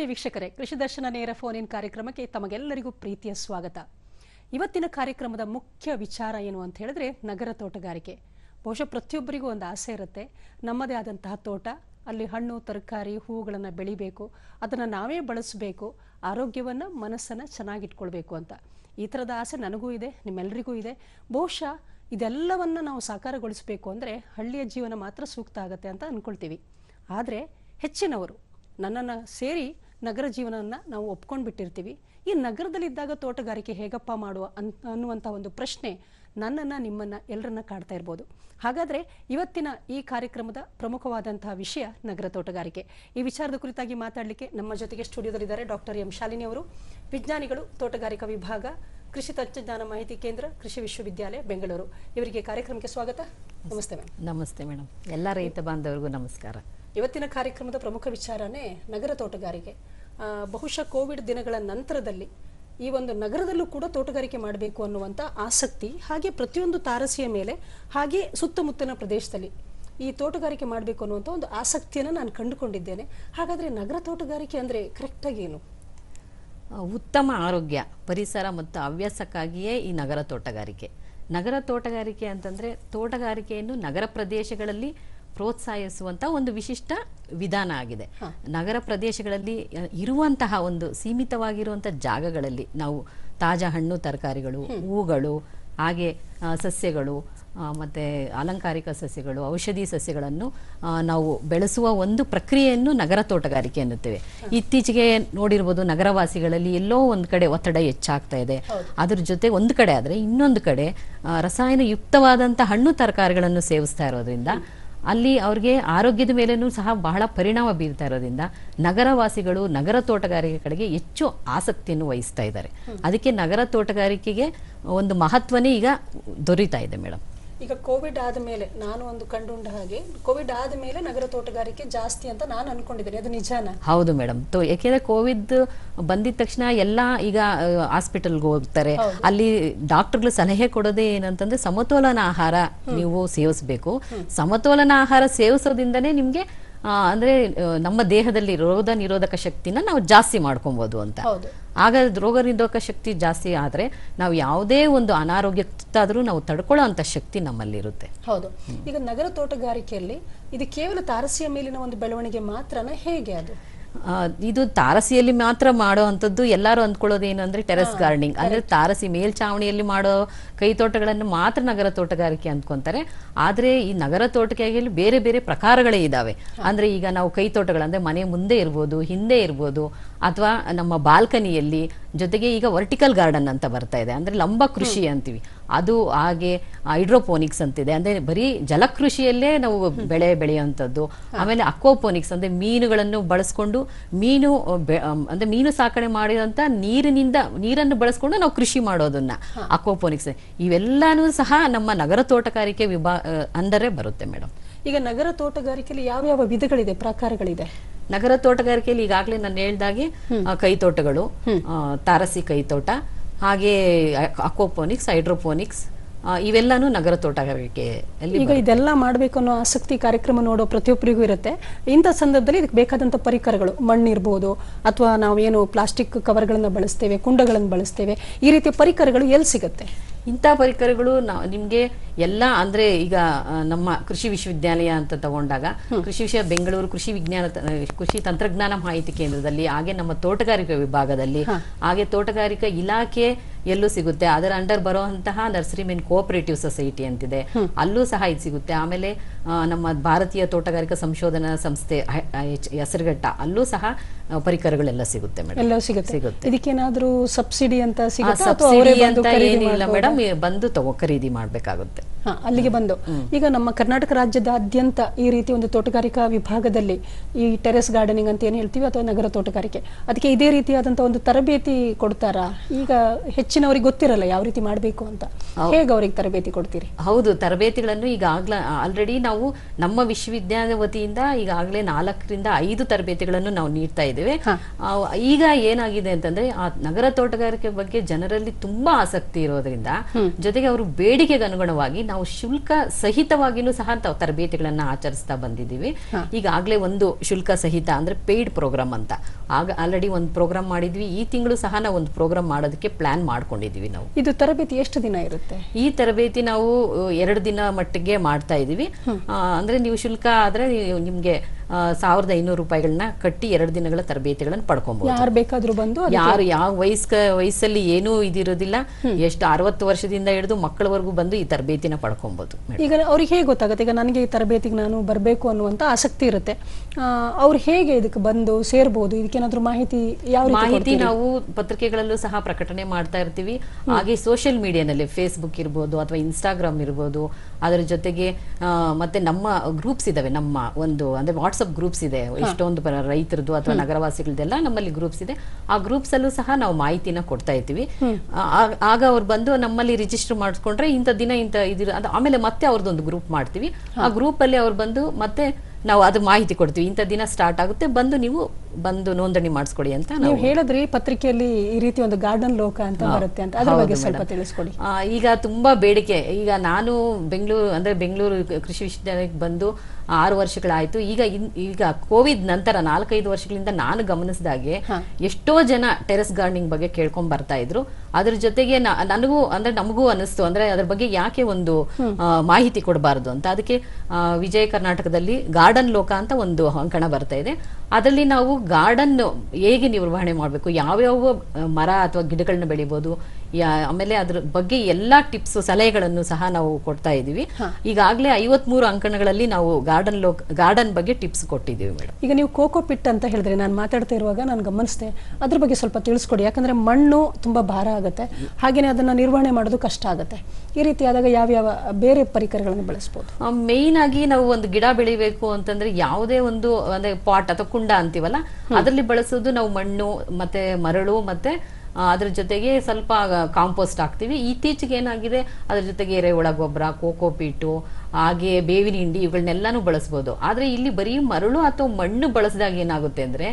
ಆತ್ಮೀಯ ವೀಕ್ಷಕರೇ, ಕೃಷಿ ದರ್ಶನ ನೇರ ಫೋನ್ ಇನ್ ಕಾರ್ಯಕ್ರಮಕ್ಕೆ ತಮಗೆಲ್ಲರಿಗೂ ಪ್ರೀತಿಯ ಸ್ವಾಗತ. ಇವತ್ತಿನ ಕಾರ್ಯಕ್ರಮದ ಮುಖ್ಯ ವಿಚಾರ ಏನು ಅಂತ ಹೇಳಿದ್ರೆ, ನಗರ ತೋಟಗಾರಿಕೆ. ಬಹುಶಃ ಪ್ರತಿಯೊಬ್ಬರಿಗೂ ಒಂದು ಆಸೆ ಇರುತ್ತೆ. ನಮ್ಮದೇ ಆದಂತಹ ತೋಟ, ಅಲ್ಲಿ ಹಣ್ಣು, ತರಕಾರಿ, ಹೂಗಳನ್ನು ಬೆಳಿಬೇಕು, ಅದನ್ನು ನಾವೇ ಬಳಸಬೇಕು, ಆರೋಗ್ಯವನ್ನು, ಮನಸ್ಸನ್ನು ಚೆನ್ನಾಗಿಟ್ಕೊಳ್ಬೇಕು ಅಂತ. ಈ ಥರದ ಆಸೆ ನನಗೂ ಇದೆ ನಿಮ್ಮೆಲ್ಲರಿಗೂ ಇದೆ. ಬಹುಶಃ ಇದೆಲ್ಲವನ್ನ ನಾವು ಸಾಕಾರಗೊಳಿಸಬೇಕು ಅಂದರೆ ಹಳ್ಳಿಯ ಜೀವನ ಮಾತ್ರ ಸೂಕ್ತ ಆಗುತ್ತೆ ಅಂತ ಅಂದ್ಕೊಳ್ತೀವಿ ಆದರೆ ಹೆಚ್ಚಿನವರು ನನ್ನನ್ನು ಸೇರಿ ನಗರ ಜೀವನವನ್ನು ನಾವು ಒಪ್ಕೊಂಡು ಬಿಟ್ಟಿರ್ತೀವಿ ಈ ನಗರದಲ್ಲಿದ್ದಾಗ ತೋಟಗಾರಿಕೆ ಹೇಗಪ್ಪ ಮಾಡುವ ಅನ್ ಅನ್ನುವಂಥ ಒಂದು ಪ್ರಶ್ನೆ ನನ್ನನ್ನು ನಿಮ್ಮನ್ನು ಎಲ್ಲರನ್ನ ಕಾಡ್ತಾ ಇರ್ಬೋದು. ಹಾಗಾದರೆ ಇವತ್ತಿನ ಈ ಕಾರ್ಯಕ್ರಮದ ಪ್ರಮುಖವಾದಂತಹ ವಿಷಯ ನಗರ ತೋಟಗಾರಿಕೆ. ಈ ವಿಚಾರದ ಕುರಿತಾಗಿ ಮಾತಾಡಲಿಕ್ಕೆ ನಮ್ಮ ಜೊತೆಗೆ ಸ್ಟುಡಿಯೋದಲ್ಲಿದ್ದಾರೆ ಡಾಕ್ಟರ್ ಎಂ ಶಾಲಿನಿ ಅವರು ವಿಜ್ಞಾನಿಗಳು ತೋಟಗಾರಿಕಾ ವಿಭಾಗ ಕೃಷಿ ತಂತ್ರಜ್ಞಾನ ಮಾಹಿತಿ ಕೇಂದ್ರ ಕೃಷಿ ವಿಶ್ವವಿದ್ಯಾಲಯ ಬೆಂಗಳೂರು. ಇವರಿಗೆ ಕಾರ್ಯಕ್ರಮಕ್ಕೆ ಸ್ವಾಗತ. ನಮಸ್ತೆ ಮ್ಯಾಮ್. ನಮಸ್ತೆ ಮೇಡಮ್ ಎಲ್ಲ ರೈತ ಬಾಂಧವರಿಗೂ ನಮಸ್ಕಾರ. ಇವತ್ತಿನ ಕಾರ್ಯಕ್ರಮದ ಪ್ರಮುಖ ವಿಚಾರನೇ ನಗರ ತೋಟಗಾರಿಕೆ. ಬಹುಶಃ ಕೋವಿಡ್ ದಿನಗಳ ನಂತರದಲ್ಲಿ ಈ ಒಂದು ನಗರದಲ್ಲೂ ಕೂಡ ತೋಟಗಾರಿಕೆ ಮಾಡಬೇಕು ಅನ್ನುವಂಥ ಆಸಕ್ತಿ, ಹಾಗೆ ಪ್ರತಿಯೊಂದು ತಾರಸಿಯ ಮೇಲೆ, ಹಾಗೆ ಸುತ್ತಮುತ್ತಲಿನ ಪ್ರದೇಶದಲ್ಲಿ ಈ ತೋಟಗಾರಿಕೆ ಮಾಡಬೇಕು ಅನ್ನುವಂಥ ಒಂದು ಆಸಕ್ತಿಯನ್ನು ನಾನು ಕಂಡುಕೊಂಡಿದ್ದೇನೆ. ಹಾಗಾದರೆ ನಗರ ತೋಟಗಾರಿಕೆ ಅಂದರೆ ಕರೆಕ್ಟಾಗಿ ಏನು? ಉತ್ತಮ ಆರೋಗ್ಯ, ಪರಿಸರ ಮತ್ತು ಹವ್ಯಾಸಕ್ಕಾಗಿಯೇ ಈ ನಗರ ತೋಟಗಾರಿಕೆ. ನಗರ ತೋಟಗಾರಿಕೆ ಅಂತಂದರೆ ತೋಟಗಾರಿಕೆಯನ್ನು ನಗರ ಪ್ರದೇಶಗಳಲ್ಲಿ ಪ್ರೋತ್ಸಾಹಿಸುವಂತ ಒಂದು ವಿಶಿಷ್ಟ ವಿಧಾನ ಆಗಿದೆ. ನಗರ ಪ್ರದೇಶಗಳಲ್ಲಿ ಇರುವಂತಹ ಒಂದು ಸೀಮಿತವಾಗಿರುವಂತಹ ಜಾಗಗಳಲ್ಲಿ ನಾವು ತಾಜಾ ಹಣ್ಣು ತರಕಾರಿಗಳು ಹೂಗಳು ಹಾಗೆ ಸಸ್ಯಗಳು ಮತ್ತೆ ಅಲಂಕಾರಿಕ ಸಸ್ಯಗಳು ಔಷಧಿ ಸಸ್ಯಗಳನ್ನು ನಾವು ಬೆಳೆಸುವ ಒಂದು ಪ್ರಕ್ರಿಯೆಯನ್ನು ನಗರ ತೋಟಗಾರಿಕೆ ಎನ್ನುತ್ತೇವೆ. ಇತ್ತೀಚೆಗೆ ನೋಡಿರ್ಬೋದು ನಗರವಾಸಿಗಳಲ್ಲಿ ಎಲ್ಲೋ ಒಂದು ಕಡೆ ಒತ್ತಡ ಹೆಚ್ಚಾಗ್ತಾ ಇದೆ. ಅದ್ರ ಜೊತೆ ಒಂದು ಕಡೆ ಆದರೆ ಇನ್ನೊಂದು ಕಡೆ ರಸಾಯನಯುಕ್ತವಾದಂಥ ರಸಾಯನ ಯುಕ್ತವಾದಂಥ ಹಣ್ಣು ತರಕಾರಿಗಳನ್ನು ಸೇವಿಸ್ತಾ ಇರೋದ್ರಿಂದ ಅಲ್ಲಿ ಅವ್ರಿಗೆ ಆರೋಗ್ಯದ ಮೇಲೇನೂ ಸಹ ಬಹಳ ಪರಿಣಾಮ ಬೀರ್ತಾ ಇರೋದ್ರಿಂದ ನಗರವಾಸಿಗಳು ನಗರ ತೋಟಗಾರಿಕೆ ಕಡೆಗೆ ಹೆಚ್ಚು ಆಸಕ್ತಿಯನ್ನು ವಹಿಸ್ತಾ ಇದ್ದಾರೆ. ಅದಕ್ಕೆ ನಗರ ತೋಟಗಾರಿಕೆಗೆ ಒಂದು ಮಹತ್ವನೇ ಈಗ ದೊರೀತಾ ಇದೆ ಮೇಡಮ್. ಈಗ ಕೋವಿಡ್ ಆದ ಮೇಲೆ ನಾನು ಒಂದು ಕಂಡುಂಡ ಹಾಗೆ ಕೋವಿಡ್ ಆದ ಮೇಲೆ ನಗರ ತೋಟಗಾರಿಕೆ ಜಾಸ್ತಿ ಅಂತ ನಾನು ಅನ್ಕೊಂಡಿದ್ದೇನೆ. ಅದು ನಿಜಾನ? ಹೌದು ಮೇಡಮ್ ಯಾಕೆಂದ್ರೆ ಕೋವಿಡ್ ಬಂದಿದ ತಕ್ಷಣ ಎಲ್ಲ ಈಗ ಹಾಸ್ಪಿಟಲ್ಗೆ ಹೋಗ್ತಾರೆ. ಅಲ್ಲಿ ಡಾಕ್ಟರ್ಗಳು ಸಲಹೆ ಕೊಡೋದೇ ಏನಂತಂದ್ರೆ ಸಮತೋಲನ ಆಹಾರ ನೀವು ಸೇವಿಸಬೇಕು. ಸಮತೋಲನ ಆಹಾರ ಸೇವಿಸೋದ್ರಿಂದನೇ ನಿಮ್ಗೆ ಅಂದ್ರೆ ನಮ್ಮ ದೇಹದಲ್ಲಿ ರೋಗ ನಿರೋಧಕ ಶಕ್ತಿನ ನಾವು ಜಾಸ್ತಿ ಮಾಡ್ಕೊಬೋದು ಅಂತ. ಹೌದು. ಆಗ ರೋಗ ನಿರೋಧಕ ಶಕ್ತಿ ಜಾಸ್ತಿ ಆದ್ರೆ ನಾವು ಯಾವುದೇ ಒಂದು ಅನಾರೋಗ್ಯತ್ತಾದ್ರೂ ನಾವು ತಡ್ಕೊಳ್ಳೋ ಅಂತ ಶಕ್ತಿ ನಮ್ಮಲ್ಲಿರುತ್ತೆ. ಹೌದು. ಈಗ ನಗರ ತೋಟಗಾರಿಕೆಯಲ್ಲಿ ಇದು ಕೇವಲ ತಾರಸಿಯ ಮೇಲಿನ ಒಂದು ಬೆಳವಣಿಗೆ ಮಾತ್ರನ ಹೇಗೆ ಅದು? ಇದು ತಾರಸಿಯಲ್ಲಿ ಮಾತ್ರ ಮಾಡೋ ಅಂಥದ್ದು ಎಲ್ಲರೂ ಅಂದ್ಕೊಳ್ಳೋದು ಏನು ಅಂದರೆ ಟೆರೆಸ್ ಗಾರ್ಡನಿಂಗ್. ಅಂದ್ರೆ ತಾರಸಿ ಮೇಲ್ಛಾವಣಿಯಲ್ಲಿ ಮಾಡೋ ಕೈ ತೋಟಗಳನ್ನು ಮಾತ್ರ ನಗರ ತೋಟಗಾರಿಕೆ ಅಂದ್ಕೊತಾರೆ. ಆದರೆ ಈ ನಗರ ತೋಟಗಾರಿಕೆಯಲ್ಲಿ ಬೇರೆ ಬೇರೆ ಪ್ರಕಾರಗಳೇ ಇದಾವೆ. ಅಂದ್ರೆ ಈಗ ನಾವು ಕೈ ತೋಟಗಳಂದ್ರೆ ಮನೆ ಮುಂದೆ ಇರ್ಬೋದು ಹಿಂದೆ ಇರ್ಬೋದು ಅಥವಾ ನಮ್ಮ ಬಾಲ್ಕನಿಯಲ್ಲಿ ಜೊತೆಗೆ ಈಗ ವರ್ಟಿಕಲ್ ಗಾರ್ಡನ್ ಅಂತ ಬರ್ತಾ ಇದೆ. ಅಂದ್ರೆ ಲಂಬ ಕೃಷಿ ಅಂತೀವಿ. ಅದು ಹಾಗೆ ಹೈಡ್ರೋಪೋನಿಕ್ಸ್ ಅಂತಿದೆ. ಅಂದ್ರೆ ಬರೀ ಜಲಕೃಷಿಯಲ್ಲೇ ನಾವು ಬೆಳೆ ಬೆಳೆಯುವಂಥದ್ದು. ಆಮೇಲೆ ಅಕ್ವಾಪೋನಿಕ್ಸ್ ಅಂದ್ರೆ ಮೀನುಗಳನ್ನು ಬಳಸ್ಕೊಂಡು ಮೀನು ಅಂದ್ರೆ ಮೀನು ಸಾಕಣೆ ಮಾಡಿದಂತ ನೀರಿನಿಂದ ನೀರನ್ನು ಬಳಸ್ಕೊಂಡು ನಾವು ಕೃಷಿ ಮಾಡೋದನ್ನ ಅಕ್ವಾಪೋನಿಕ್ಸ್ ಇವೆಲ್ಲಾನು ಸಹ ನಮ್ಮ ನಗರ ತೋಟಗಾರಿಕೆ ವಿಭಾ ಆ, ಅಂದರೆ ಬರುತ್ತೆ ಮೇಡಮ್. ಈಗ ನಗರ ತೋಟಗಾರಿಕೆಯಲ್ಲಿ ಯಾವ ಯಾವ ವಿಧಗಳಿದೆ ಪ್ರಕಾರಗಳಿದೆ? ನಗರ ತೋಟಗಾರಿಕೆಯಲ್ಲಿ ಈಗಾಗಲೇ ನಾನು ಹೇಳ್ದಾಗೆ ಆ, ಕೈ ತೋಟಗಳು ಆ, ತಾರಸಿ ಕೈ ತೋಟ ಹಾಗೆ ಅಕ್ವಾಪೋನಿಕ್ಸ್ ಹೈಡ್ರೋಪೋನಿಕ್ಸ್ ಇವೆಲ್ಲಾನು ನಗರ ತೋಟಗಾರಿಕೆ ಈಗ ಇದೆಲ್ಲ ಮಾಡಬೇಕು ಅನ್ನೋ ಆಸಕ್ತಿ ಕಾರ್ಯಕ್ರಮ ನೋಡೋ ಪ್ರತಿಯೊಬ್ಬರಿಗೂ ಇರುತ್ತೆ. ಇಂಥ ಸಂದರ್ಭದಲ್ಲಿ ಇದಕ್ಕೆ ಬೇಕಾದಂಥ ಪರಿಕರಗಳು ಮಣ್ಣಿರ್ಬೋದು ಅಥವಾ ನಾವೇನು ಪ್ಲಾಸ್ಟಿಕ್ ಕವರ್ಗಳನ್ನು ಬಳಸ್ತೇವೆ ಕುಂಡಗಳನ್ನು ಬಳಸ್ತೇವೆ ಈ ರೀತಿಯ ಪರಿಕರಗಳು ಎಲ್ಲಿ ಸಿಗುತ್ತೆ? ಇಂಥ ಪರಿಕರಗಳು ನಿಮಗೆ ನಿಮ್ಗೆ ಎಲ್ಲ ಅಂದ್ರೆ ಈಗ ನಮ್ಮ ಕೃಷಿ ವಿಶ್ವವಿದ್ಯಾಲಯ ಅಂತ ತಗೊಂಡಾಗ ಕೃಷಿ ವಿಷಯ ಬೆಂಗಳೂರು ಕೃಷಿ ವಿಜ್ಞಾನ ಕೃಷಿ ತಂತ್ರಜ್ಞಾನ ಮಾಹಿತಿ ಕೇಂದ್ರದಲ್ಲಿ ಹಾಗೆ ನಮ್ಮ ತೋಟಗಾರಿಕಾ ವಿಭಾಗದಲ್ಲಿ ಹಾಗೆ ತೋಟಗಾರಿಕಾ ಇಲಾಖೆ ಎಲ್ಲೂ ಸಿಗುತ್ತೆ. ಅದರ ಅಂಡರ್ ಬರುವಂತಹ ನರ್ಸರಿ ಮೆನ್ ಕೋಆಪರೇಟಿವ್ ಸೊಸೈಟಿ ಅಂತಿದೆ. ಅಲ್ಲೂ ಸಹ ಇದು ಸಿಗುತ್ತೆ. ಆಮೇಲೆ ನಮ್ಮ ಭಾರತೀಯ ತೋಟಗಾರಿಕಾ ಸಂಶೋಧನಾ ಸಂಸ್ಥೆ ಹೆಸರುಘಟ್ಟ ಅಲ್ಲೂ ಸಹ ಪರಿಕರಗಳೆಲ್ಲ ಸಿಗುತ್ತೆ ಮೇಡಮ್ ಎಲ್ಲ ಸಿಗುತ್ತೆ. ಸಿಗುತ್ತೆ. ಇದಕ್ಕೇನಾದರೂ ಸಬ್ಸಿಡಿ ಅಂತ ಸಬ್ಸಿಡಿ ಅಂತ ಏನಿಲ್ಲ? ಮೇಡಮ್ ಬಂದು ತಗೋ ಖರೀದಿ ಮಾಡಬೇಕಾಗುತ್ತೆ. ಹಾ, ಅಲ್ಲಿಗೆ ಬಂದು. ಈಗ ನಮ್ಮ ಕರ್ನಾಟಕ ರಾಜ್ಯದಾದ್ಯಂತ ಈ ರೀತಿ ಒಂದು ತೋಟಗಾರಿಕಾ ವಿಭಾಗದಲ್ಲಿ ಈ ಟೆರೆಸ್ ಗಾರ್ಡನಿಂಗ್ ಅಂತ ಏನು ಹೇಳ್ತೀವಿ ಅಥವಾ ನಗರ ತೋಟಗಾರಿಕೆ? ಅದಕ್ಕೆ ಇದೇ ರೀತಿಯಾದಂತಹ ಒಂದು ತರಬೇತಿ ಕೊಡ್ತಾರಾ? ಈಗ ಹೆಚ್ಚಿನವರಿಗೆ ಗೊತ್ತಿರಲ್ಲ ಯಾವ ರೀತಿ ಮಾಡಬೇಕು ಅಂತ. ಹೇಗೆ ಅವರಿಗೆ ತರಬೇತಿ ಕೊಡ್ತೀರಿ? ಹೌದು ತರಬೇತಿಗಳನ್ನು ಆಗ್ಲಾ ಆಲ್ರೆಡಿ ನಾವು ನಮ್ಮ ವಿಶ್ವವಿದ್ಯಾಲಯ ವತಿಯಿಂದ ಈಗಾಗಲೇ ನಾಲ್ಕರಿಂದ ಐದು ತರಬೇತಿಗಳನ್ನು ನಾವು ನೀಡ್ತಾ ಇದ್ದೇವೆ. ಈಗ ಏನಾಗಿದೆ ಅಂತಂದ್ರೆ ಆ ನಗರ ತೋಟಗಾರಿಕೆ ಬಗ್ಗೆ ಜನರಲ್ಲಿ ತುಂಬಾ ಆಸಕ್ತಿ ಇರೋದ್ರಿಂದ ಜೊತೆಗೆ ಅವರು ಬೇಡಿಕೆಗೆ ಅನುಗುಣವಾಗಿ ನಾವು ಶುಲ್ಕ ಸಹಿತವಾಗಿನೂ ಸಹ ತಾವು ತರಬೇತಿಗಳನ್ನ ಆಚರಿಸ್ತಾ ಬಂದಿದ್ದೀವಿ. ಈಗಾಗಲೇ ಒಂದು ಶುಲ್ಕ ಸಹಿತ ಅಂದ್ರೆ ಪೇಯ್ಡ್ ಪ್ರೋಗ್ರಾಮ್ ಅಂತ. ಆಗ ಆಲ್ರೆಡಿ ಒಂದು ಪ್ರೋಗ್ರಾಮ್ ಮಾಡಿದ್ವಿ. ಈ ತಿಂಗಳು ಸಹ ನಾವು ಒಂದು ಪ್ರೋಗ್ರಾಮ್ ಮಾಡೋದಕ್ಕೆ ಪ್ಲಾನ್ ಮಾಡ್ಕೊಂಡಿದ್ದೀವಿ ನಾವು. ಇದು ತರಬೇತಿ ಎಷ್ಟು ದಿನ ಇರುತ್ತೆ? ಈ ತರಬೇತಿ ನಾವು ಎರಡು ದಿನ ಮಟ್ಟಿಗೆ ಮಾಡ್ತಾ ಇದೀವಿ ಅಂದ್ರೆ ನೀವು ಶುಲ್ಕ ಆದ್ರೆ ನಿಮ್ಗೆ ಸಾವಿರದ ಐನೂರು ರೂಪಾಯಿಗಳನ್ನ ಕಟ್ಟಿ ಎರಡು ದಿನಗಳ ತರಬೇತಿಗಳನ್ನ ಪಡ್ಕೊಬಹುದು ಯಾರು ಬೇಕಾದ್ರೂ ಬಂದು ಯಾರು ಯಾವ ವಯಸ್ಕ ವಯಸ್ಸಲ್ಲಿ ಏನೂ ಇದಿರೋದಿಲ್ಲ. ಎಷ್ಟು ಅರವತ್ತು ವರ್ಷದಿಂದ ಹಿಡಿದು ಮಕ್ಕಳವರೆಗೂ ಬಂದು ಈ ತರಬೇತಿನ ಪಡ್ಕೊಬಹುದು ಈಗ ಅವ್ರಿಗೆ ಹೇಗೆ ಗೊತ್ತಾಗುತ್ತೆ? ಈಗ ನನಗೆ ಈ ತರಬೇತಿಗೆ ನಾನು ಬರಬೇಕು ಅನ್ನುವಂತ ಆಸಕ್ತಿ ಇರುತ್ತೆ. ಅವ್ರು ಹೇಗೆ ಇದಕ್ಕೆ ಬಂದು ಸೇರ್ಬೋದು? ಇದಕ್ಕೇನಾದ್ರೂ ಮಾಹಿತಿ ಯಾವ ಮಾಹಿತಿ ನಾವು ಪತ್ರಿಕೆಗಳಲ್ಲೂ ಸಹ ಪ್ರಕಟಣೆ ಮಾಡ್ತಾ ಇರ್ತೀವಿ. ಹಾಗೆ ಸೋಷಿಯಲ್ ಮೀಡಿಯಾನಲ್ಲಿ ಫೇಸ್ಬುಕ್ ಇರ್ಬೋದು ಅಥವಾ ಇನ್ಸ್ಟಾಗ್ರಾಮ್ ಇರ್ಬೋದು. ಅದರ ಜೊತೆಗೆ ಮತ್ತೆ ನಮ್ಮ ಗ್ರೂಪ್ಸ್ ಇದಾವೆ. ನಮ್ಮ ಒಂದು ಅಂದ್ರೆ ವಾಟ್ಸಪ್ ಗ್ರೂಪ್ಸ್ ಇದೆ. ಎಷ್ಟೊಂದು ರೈತರದ್ದು ಅಥವಾ ನಗರವಾಸಿಗಳದೆಲ್ಲ ನಮ್ಮಲ್ಲಿ ಗ್ರೂಪ್ಸ್ ಇದೆ. ಆ ಗ್ರೂಪ್ಸ್ ಅಲ್ಲೂ ಸಹ ನಾವು ಮಾಹಿತಿನ ಕೊಡ್ತಾ ಇದ್ದೀವಿ. ಆಗ ಅವ್ರು ಬಂದು ನಮ್ಮಲ್ಲಿ ರಿಜಿಸ್ಟರ್ ಮಾಡಿಸ್ಕೊಂಡ್ರೆ ಇಂಥ ದಿನ ಇಂಥ ಇದಿರ ಆಮೇಲೆ ಮತ್ತೆ ಅವ್ರದ್ದೊಂದು ಗ್ರೂಪ್ ಮಾಡ್ತೀವಿ. ಆ ಗ್ರೂಪ್ ಅಲ್ಲಿ ಅವ್ರು ಬಂದು ಮತ್ತೆ ನಾವು ಅದು ಮಾಹಿತಿ ಕೊಡ್ತೀವಿ. ಇಂಥ ದಿನ ಸ್ಟಾರ್ಟ್ ಆಗುತ್ತೆ. ಬಂದು ನೀವು ಬಂದು ನೋಂದಣಿ ಮಾಡಿಸ್ಕೊಡಿ ಅಂತ ನಾವು ಹೇಳಿದ್ರಿ ಪತ್ರಿಕೆಯಲ್ಲಿ ಈ ರೀತಿ ಒಂದು ಗಾರ್ಡನ್ ಲೋಕ ಅಂತ ಬರುತ್ತೆ ಅಂತ. ಅದ್ರ ಬಗ್ಗೆ ಸ್ವಲ್ಪ. ತಿಳಿಸ್ಕೊಡಿ. ಈಗ ತುಂಬಾ ಬೇಡಿಕೆ. ಈಗ ನಾನು ಬೆಂಗಳೂರು ಅಂದ್ರೆ ಬೆಂಗಳೂರು ಕೃಷಿ ವಿಶ್ವವಿದ್ಯಾಲಯಕ್ಕೆ ಬಂದು ಆರು ವರ್ಷಗಳಾಯ್ತು. ಈಗ ಈಗ ಕೋವಿಡ್ ನಂತರ ನಾಲ್ಕೈದು ವರ್ಷಗಳಿಂದ ನಾನು ಗಮನಿಸಿದಾಗೆ ಎಷ್ಟೋ ಜನ ಟೆರೆಸ್ ಗಾರ್ಡನಿಂಗ್ ಬಗ್ಗೆ ಕೇಳ್ಕೊಂಡ್ ಬರ್ತಾ ಇದ್ರು. ಅದ್ರ ಜೊತೆಗೆ ನನಗೂ ಅಂದ್ರೆ ನಮಗೂ ಅನಿಸ್ತು ಅಂದ್ರೆ ಅದ್ರ ಬಗ್ಗೆ ಯಾಕೆ ಒಂದು ಮಾಹಿತಿ ಕೊಡಬಾರದು ಅಂತ. ಅದಕ್ಕೆ ವಿಜಯ ಕರ್ನಾಟಕದಲ್ಲಿ ಗಾರ್ಡನ್ ಲೋಕ ಅಂತ ಒಂದು ಅಂಕಣ ಬರ್ತಾ ಇದೆ. ಅದರಲ್ಲಿ ನಾವು ಗಾರ್ಡನ್ ಹೇಗೆ ನಿರ್ವಹಣೆ ಮಾಡಬೇಕು? ಯಾವ್ಯಾವ ಯಾವ ಮರ ಅಥವಾ ಗಿಡಗಳನ್ನ ಬೆಳಿಬೋದು? ಆಮೇಲೆ ಅದ್ರ ಬಗ್ಗೆ ಎಲ್ಲಾ ಟಿಪ್ಸ್ ಸಲಹೆಗಳನ್ನು ಸಹ ನಾವು ಕೊಡ್ತಾ ಇದೀವಿ ಈಗಾಗಲೇ ಐವತ್ಮೂರು ಅಂಕಣಗಳಲ್ಲಿ ನಾವು ಗಾರ್ಡನ್ ಲೋಕ್ ಗಾರ್ಡನ್ ಬಗ್ಗೆ ಟಿಪ್ಸ್ ಕೊಟ್ಟಿದ್ದೀವಿ ಮೇಡಮ್. ಈಗ ನೀವು ಕೋಕೋ ಪಿಟ್ ಅಂತ ಹೇಳಿದ್ರೆ ನಾನು ಮಾತಾಡ್ತಾ ಇರುವಾಗ ನಾನು ಗಮನಿಸಿದೆ. ಅದ್ರ ಬಗ್ಗೆ ಸ್ವಲ್ಪ ತಿಳಿಸ್ಕೊಡಿ. ಯಾಕಂದ್ರೆ ಮಣ್ಣು ತುಂಬಾ ಭಾರ ಆಗುತ್ತೆ. ಹಾಗೇನೆ ಅದನ್ನ ನಿರ್ವಹಣೆ ಮಾಡೋದು ಕಷ್ಟ ಆಗುತ್ತೆ. ಈ ರೀತಿ ಆದಾಗ ಯಾವ್ಯಾವ ಬೇರೆ ಪರಿಕರಗಳನ್ನು ಬಳಸಬಹುದು ಮೇಯ್ನ್ ಆಗಿ ನಾವು ಒಂದು ಗಿಡ ಬೆಳಿಬೇಕು ಅಂತಂದ್ರೆ ಯಾವುದೇ ಒಂದು ಅಂದ್ರೆ ಪಾಟ್ ಅಥವಾ ಕುಂಡ ಅಂತೀವಲ್ಲ? ಅದರಲ್ಲಿ ಬಳಸೋದು ನಾವು ಮಣ್ಣು ಮತ್ತೆ ಮರಳು ಮತ್ತೆ ಅದ್ರ ಜೊತೆಗೆ ಸ್ವಲ್ಪ ಕಾಂಪೋಸ್ಟ್ ಹಾಕ್ತಿವಿ. ಇತ್ತೀಚೆಗೆ ಏನಾಗಿದೆ? ಅದ್ರ ಜೊತೆಗೆ ಎರೆಹುಳ ಗೊಬ್ಬರ ಕೋಕೋಪೀಟು ಹಾಗೆ ಬೇವಿನ ಹಿಂಡಿ ಇವುಗಳನ್ನೆಲ್ಲಾನು ಬಳಸ್ಬೋದು. ಆದ್ರೆ ಇಲ್ಲಿ ಬರೀ ಮರಳು ಅಥವಾ ಮಣ್ಣು ಬಳಸಿದಾಗ ಏನಾಗುತ್ತೆ ಅಂದ್ರೆ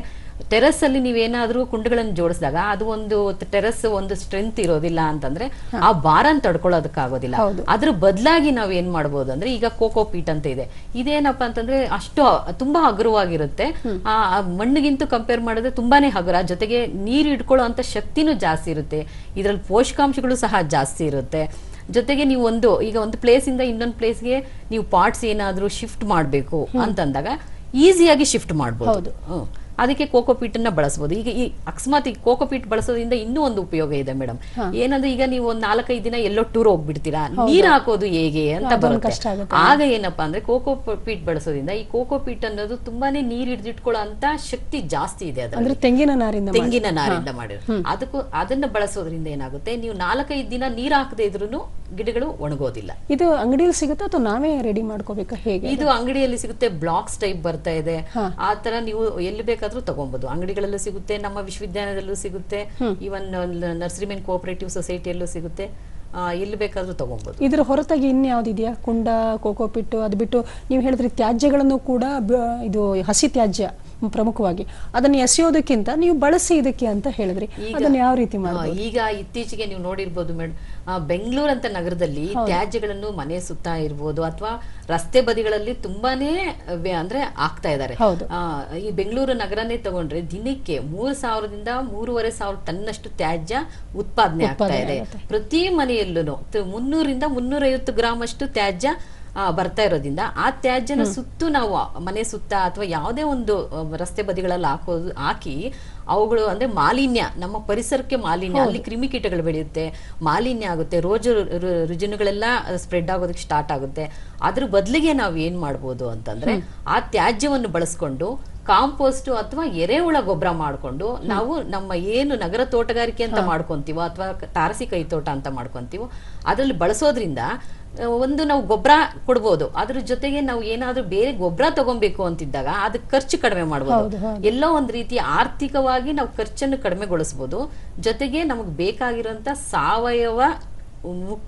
ಟೆರೆಸ್ ಅಲ್ಲಿ ನೀವೇನಾದ್ರೂ ಕುಂಡಗಳನ್ನು ಜೋಡಿಸಿದಾಗ ಅದು ಒಂದು ಟೆರಸ್ ಒಂದು ಸ್ಟ್ರೆಂತ್ ಇರೋದಿಲ್ಲ ಅಂತಂದ್ರೆ ಆ ಬಾರನ್ ತಡ್ಕೊಳ್ಳೋದಕ್ಕಾಗೋದಿಲ್ಲ. ಅದ್ರ ಬದಲಾಗಿ ನಾವ್ ಏನ್ ಮಾಡ್ಬೋದು ಅಂದ್ರೆ ಈಗ ಕೋಕೋ ಪೀಟ್ ಅಂತ ಇದೆ. ಇದೇನಪ್ಪ ಅಂತಂದ್ರೆ ಅಷ್ಟು ತುಂಬಾ ಹಗುರವಾಗಿರುತ್ತೆ. ಆ ಮಣ್ಣಿಗಿಂತ ಕಂಪೇರ್ ಮಾಡಿದ್ರೆ ತುಂಬಾನೇ ಹಗುರ. ಜೊತೆಗೆ ನೀರು ಇಟ್ಕೊಳ್ಳೋ ಅಂತ ಶಕ್ತಿನೂ ಜಾಸ್ತಿ ಇರುತ್ತೆ. ಇದ್ರಲ್ಲಿ ಪೋಷಕಾಂಶಗಳು ಸಹ ಜಾಸ್ತಿ ಇರುತ್ತೆ. ಜೊತೆಗೆ ನೀವು ಒಂದು ಈಗ ಒಂದು ಪ್ಲೇಸ್ ಇಂದ ಇನ್ನೊಂದು ಪ್ಲೇಸ್ಗೆ ನೀವು ಪಾರ್ಟ್ಸ್ ಏನಾದ್ರೂ ಶಿಫ್ಟ್ ಮಾಡಬೇಕು ಅಂತಂದಾಗ ಈಸಿಯಾಗಿ ಶಿಫ್ಟ್ ಮಾಡ್ಬೋದು. ಅದಕ್ಕೆ ಕೋಕೋಪೀಟ್ ಅನ್ನ ಬಳಸಬಹುದು ಈಗ ಈ ಅಕಸ್ಮಾತ್ ಈ ಕೋಕೋಪೀಟ್ ಬಳಸೋದ್ರಿಂದ ಇನ್ನೂ ಒಂದು ಉಪಯೋಗ ಇದೆ ಮೇಡಮ್. ಏನಂದ್ರೆ ಈಗ ನೀವು ಒಂದ್ ನಾಲ್ಕೈದು ದಿನ ಎಲ್ಲೋ ಟೂರ್ ಹೋಗ್ಬಿಡ್ತೀರಾ? ನೀರ್ ಹಾಕೋದು ಹೇಗೆ ಅಂತ ಬರುತ್ತೆ. ಆಗ ಏನಪ್ಪಾ ಅಂದ್ರೆ ಕೋಕೋಪೀಟ್ ಬಳಸೋದ್ರಿಂದ ಈ ಕೋಕೋಪೀಟ್ ಅನ್ನೋದು ತುಂಬಾನೇ ನೀರ್ ಹಿಡಿದಿಟ್ಕೊಳ್ಳೋ ಅಂತ ಶಕ್ತಿ ಜಾಸ್ತಿ ಇದೆ ಅದ್ರ ತೆಂಗಿನ ನಾರಿಂದ ತೆಂಗಿನ ನಾರಿಂದ ಮಾಡಿರೋ ಅದಕ್ಕೂ ಅದನ್ನ ಬಳಸೋದ್ರಿಂದ ಏನಾಗುತ್ತೆ? ನೀವು ನಾಲ್ಕೈದು ದಿನ ನೀರ್ ಹಾಕದೇ ಇದ್ರು ಗಿಡಗಳು ಒಣಗೋದಿಲ್ಲ. ಇದು ಅಂಗಡಿಯಲ್ಲಿ ಸಿಗುತ್ತೆ ಅಥವಾ ನಾವೇ ರೆಡಿ ಮಾಡ್ಕೋಬೇಕಾ ಹೇಗೆ? ಇದು ಅಂಗಡಿಯಲ್ಲಿ ಸಿಗುತ್ತೆ ಬ್ಲಾಕ್ಸ್ ಟೈಪ್ ಬರ್ತಾ ಇದೆ. ಆ ತರ ನೀವು ಎಲ್ಲಿ ಬೇಕಾದ್ರೂ ತಗೊಬಹುದು ಅಂಗಡಿಗಳಲ್ಲೂ ಸಿಗುತ್ತೆ ನಮ್ಮ ವಿಶ್ವವಿದ್ಯಾಲಯದಲ್ಲೂ ಸಿಗುತ್ತೆ ಇವನ್ ನರ್ಸರಿಮೆನ್ ಕೋಆಪರೇಟಿವ್ ಸೊಸೈಟಿಯಲ್ಲೂ ಸಿಗುತ್ತೆ. ಎಲ್ಲಿ ಬೇಕಾದ್ರೂ ತಗೊಬಹುದು ಇದರ ಹೊರತಾಗಿ ಇನ್ಯಾವ್ದಿದೆಯಾ? ಕುಂಡ ಕೋಕೋಪಿಟ್ಟು ಅದು ಬಿಟ್ಟು ನೀವು ಹೇಳಿದ್ರೆ ತ್ಯಾಜ್ಯಗಳನ್ನು ಕೂಡ ಇದು ಹಸಿ ತ್ಯಾಜ್ಯ ಪ್ರಮುಖವಾಗಿ. ಅದನ್ನು ಎಸೆಯೋದಕ್ಕಿಂತ ನೀವು ಬಳಸಿ ಇದಕ್ಕೆ ಅಂತ ಹೇಳಿದ್ರಿ. ಅದನ್ನ ಯಾವ ರೀತಿ ಮಾಡಿ ಈಗ ಇತ್ತೀಚೆಗೆ ನೀವು ನೋಡಿರ್ಬೋದು ಮೇಡಮ್ ಬೆಂಗಳೂರು ಅಂತ ನಗರದಲ್ಲಿ ತ್ಯಾಜ್ಯಗಳನ್ನು ಮನೆ ಸುತ್ತ ಇರ್ಬೋದು ಅಥವಾ ರಸ್ತೆ ಬದಿಗಳಲ್ಲಿ ತುಂಬಾನೇ ಅಂದ್ರೆ ಆಗ್ತಾ ಇದ್ದಾರೆ. ಈ ಬೆಂಗಳೂರು ನಗರನೇ ತಗೊಂಡ್ರೆ ದಿನಕ್ಕೆ ಮೂರು ಸಾವಿರದಿಂದ ಮೂರುವರೆ ಸಾವಿರ ಟನ್ನಷ್ಟು ತ್ಯಾಜ್ಯ ಉತ್ಪಾದನೆ ಆಗ್ತಾ ಇದೆ. ಪ್ರತಿ ಮನೆಯಲ್ಲೂ ಮುನ್ನೂರಿಂದ ಮುನ್ನೂರೈವತ್ತು ಗ್ರಾಮ್ ಅಷ್ಟು ತ್ಯಾಜ್ಯ ಬರ್ತಾ ಇರೋದ್ರಿಂದ ಆ ತ್ಯಾಜ್ಯನ ಸುತ್ತು ನಾವು ಮನೆ ಸುತ್ತ ಅಥವಾ ಯಾವುದೇ ಒಂದು ರಸ್ತೆ ಬದಿಗಳಲ್ಲಿ ಹಾಕೋದು ಹಾಕಿ ಅವುಗಳು ಅಂದ್ರೆ ಮಾಲಿನ್ಯ ನಮ್ಮ ಪರಿಸರಕ್ಕೆ ಮಾಲಿನ್ಯ ಅಲ್ಲಿ ಕ್ರಿಮಿಕೀಟಗಳು ಬೆಳೆಯುತ್ತೆ ಮಾಲಿನ್ಯ ಆಗುತ್ತೆ ರೋಜು ರುಜಿನಗಳೆಲ್ಲ ಸ್ಪ್ರೆಡ್ ಆಗೋದಕ್ಕೆ ಸ್ಟಾರ್ಟ್ ಆಗುತ್ತೆ. ಅದ್ರ ಬದಲಿಗೆ ನಾವು ಏನ್ ಮಾಡ್ಬೋದು ಅಂತಂದ್ರೆ ಆ ತ್ಯಾಜ್ಯವನ್ನು ಬಳಸ್ಕೊಂಡು ಕಾಂಪೋಸ್ಟ್ ಅಥವಾ ಎರೆಹುಳ ಗೊಬ್ಬರ ಮಾಡ್ಕೊಂಡು ನಾವು ನಮ್ಮ ಏನು ನಗರ ತೋಟಗಾರಿಕೆ ಅಂತ ಮಾಡ್ಕೊಂತೀವೋ ಅಥವಾ ತಾರಸಿ ಕೈ ತೋಟ ಅಂತ ಮಾಡ್ಕೊಂತೀವೋ ಅದ್ರಲ್ಲಿ ಬಳಸೋದ್ರಿಂದ ಒಂದು ನಾವು ಗೊಬ್ಬರ ಕೊಡ್ಬೋದು. ಅದ್ರ ಜೊತೆಗೆ ನಾವು ಏನಾದ್ರೂ ಬೇರೆ ಗೊಬ್ಬರ ತಗೊಬೇಕು ಅಂತಿದ್ದಾಗ ಅದಕ್ಕೆ ಖರ್ಚು ಕಡಿಮೆ ಮಾಡ್ಬೋದು. ಹೌದು, ಹೌದು. ಎಲ್ಲೋ ಒಂದ್ ರೀತಿ ಆರ್ಥಿಕವಾಗಿ ನಾವು ಖರ್ಚನ್ನು ಕಡಿಮೆಗೊಳಿಸಬಹುದು ಜೊತೆಗೆ ನಮಗೆ ಬೇಕಾಗಿರುವಂತ ಸಾವಯವ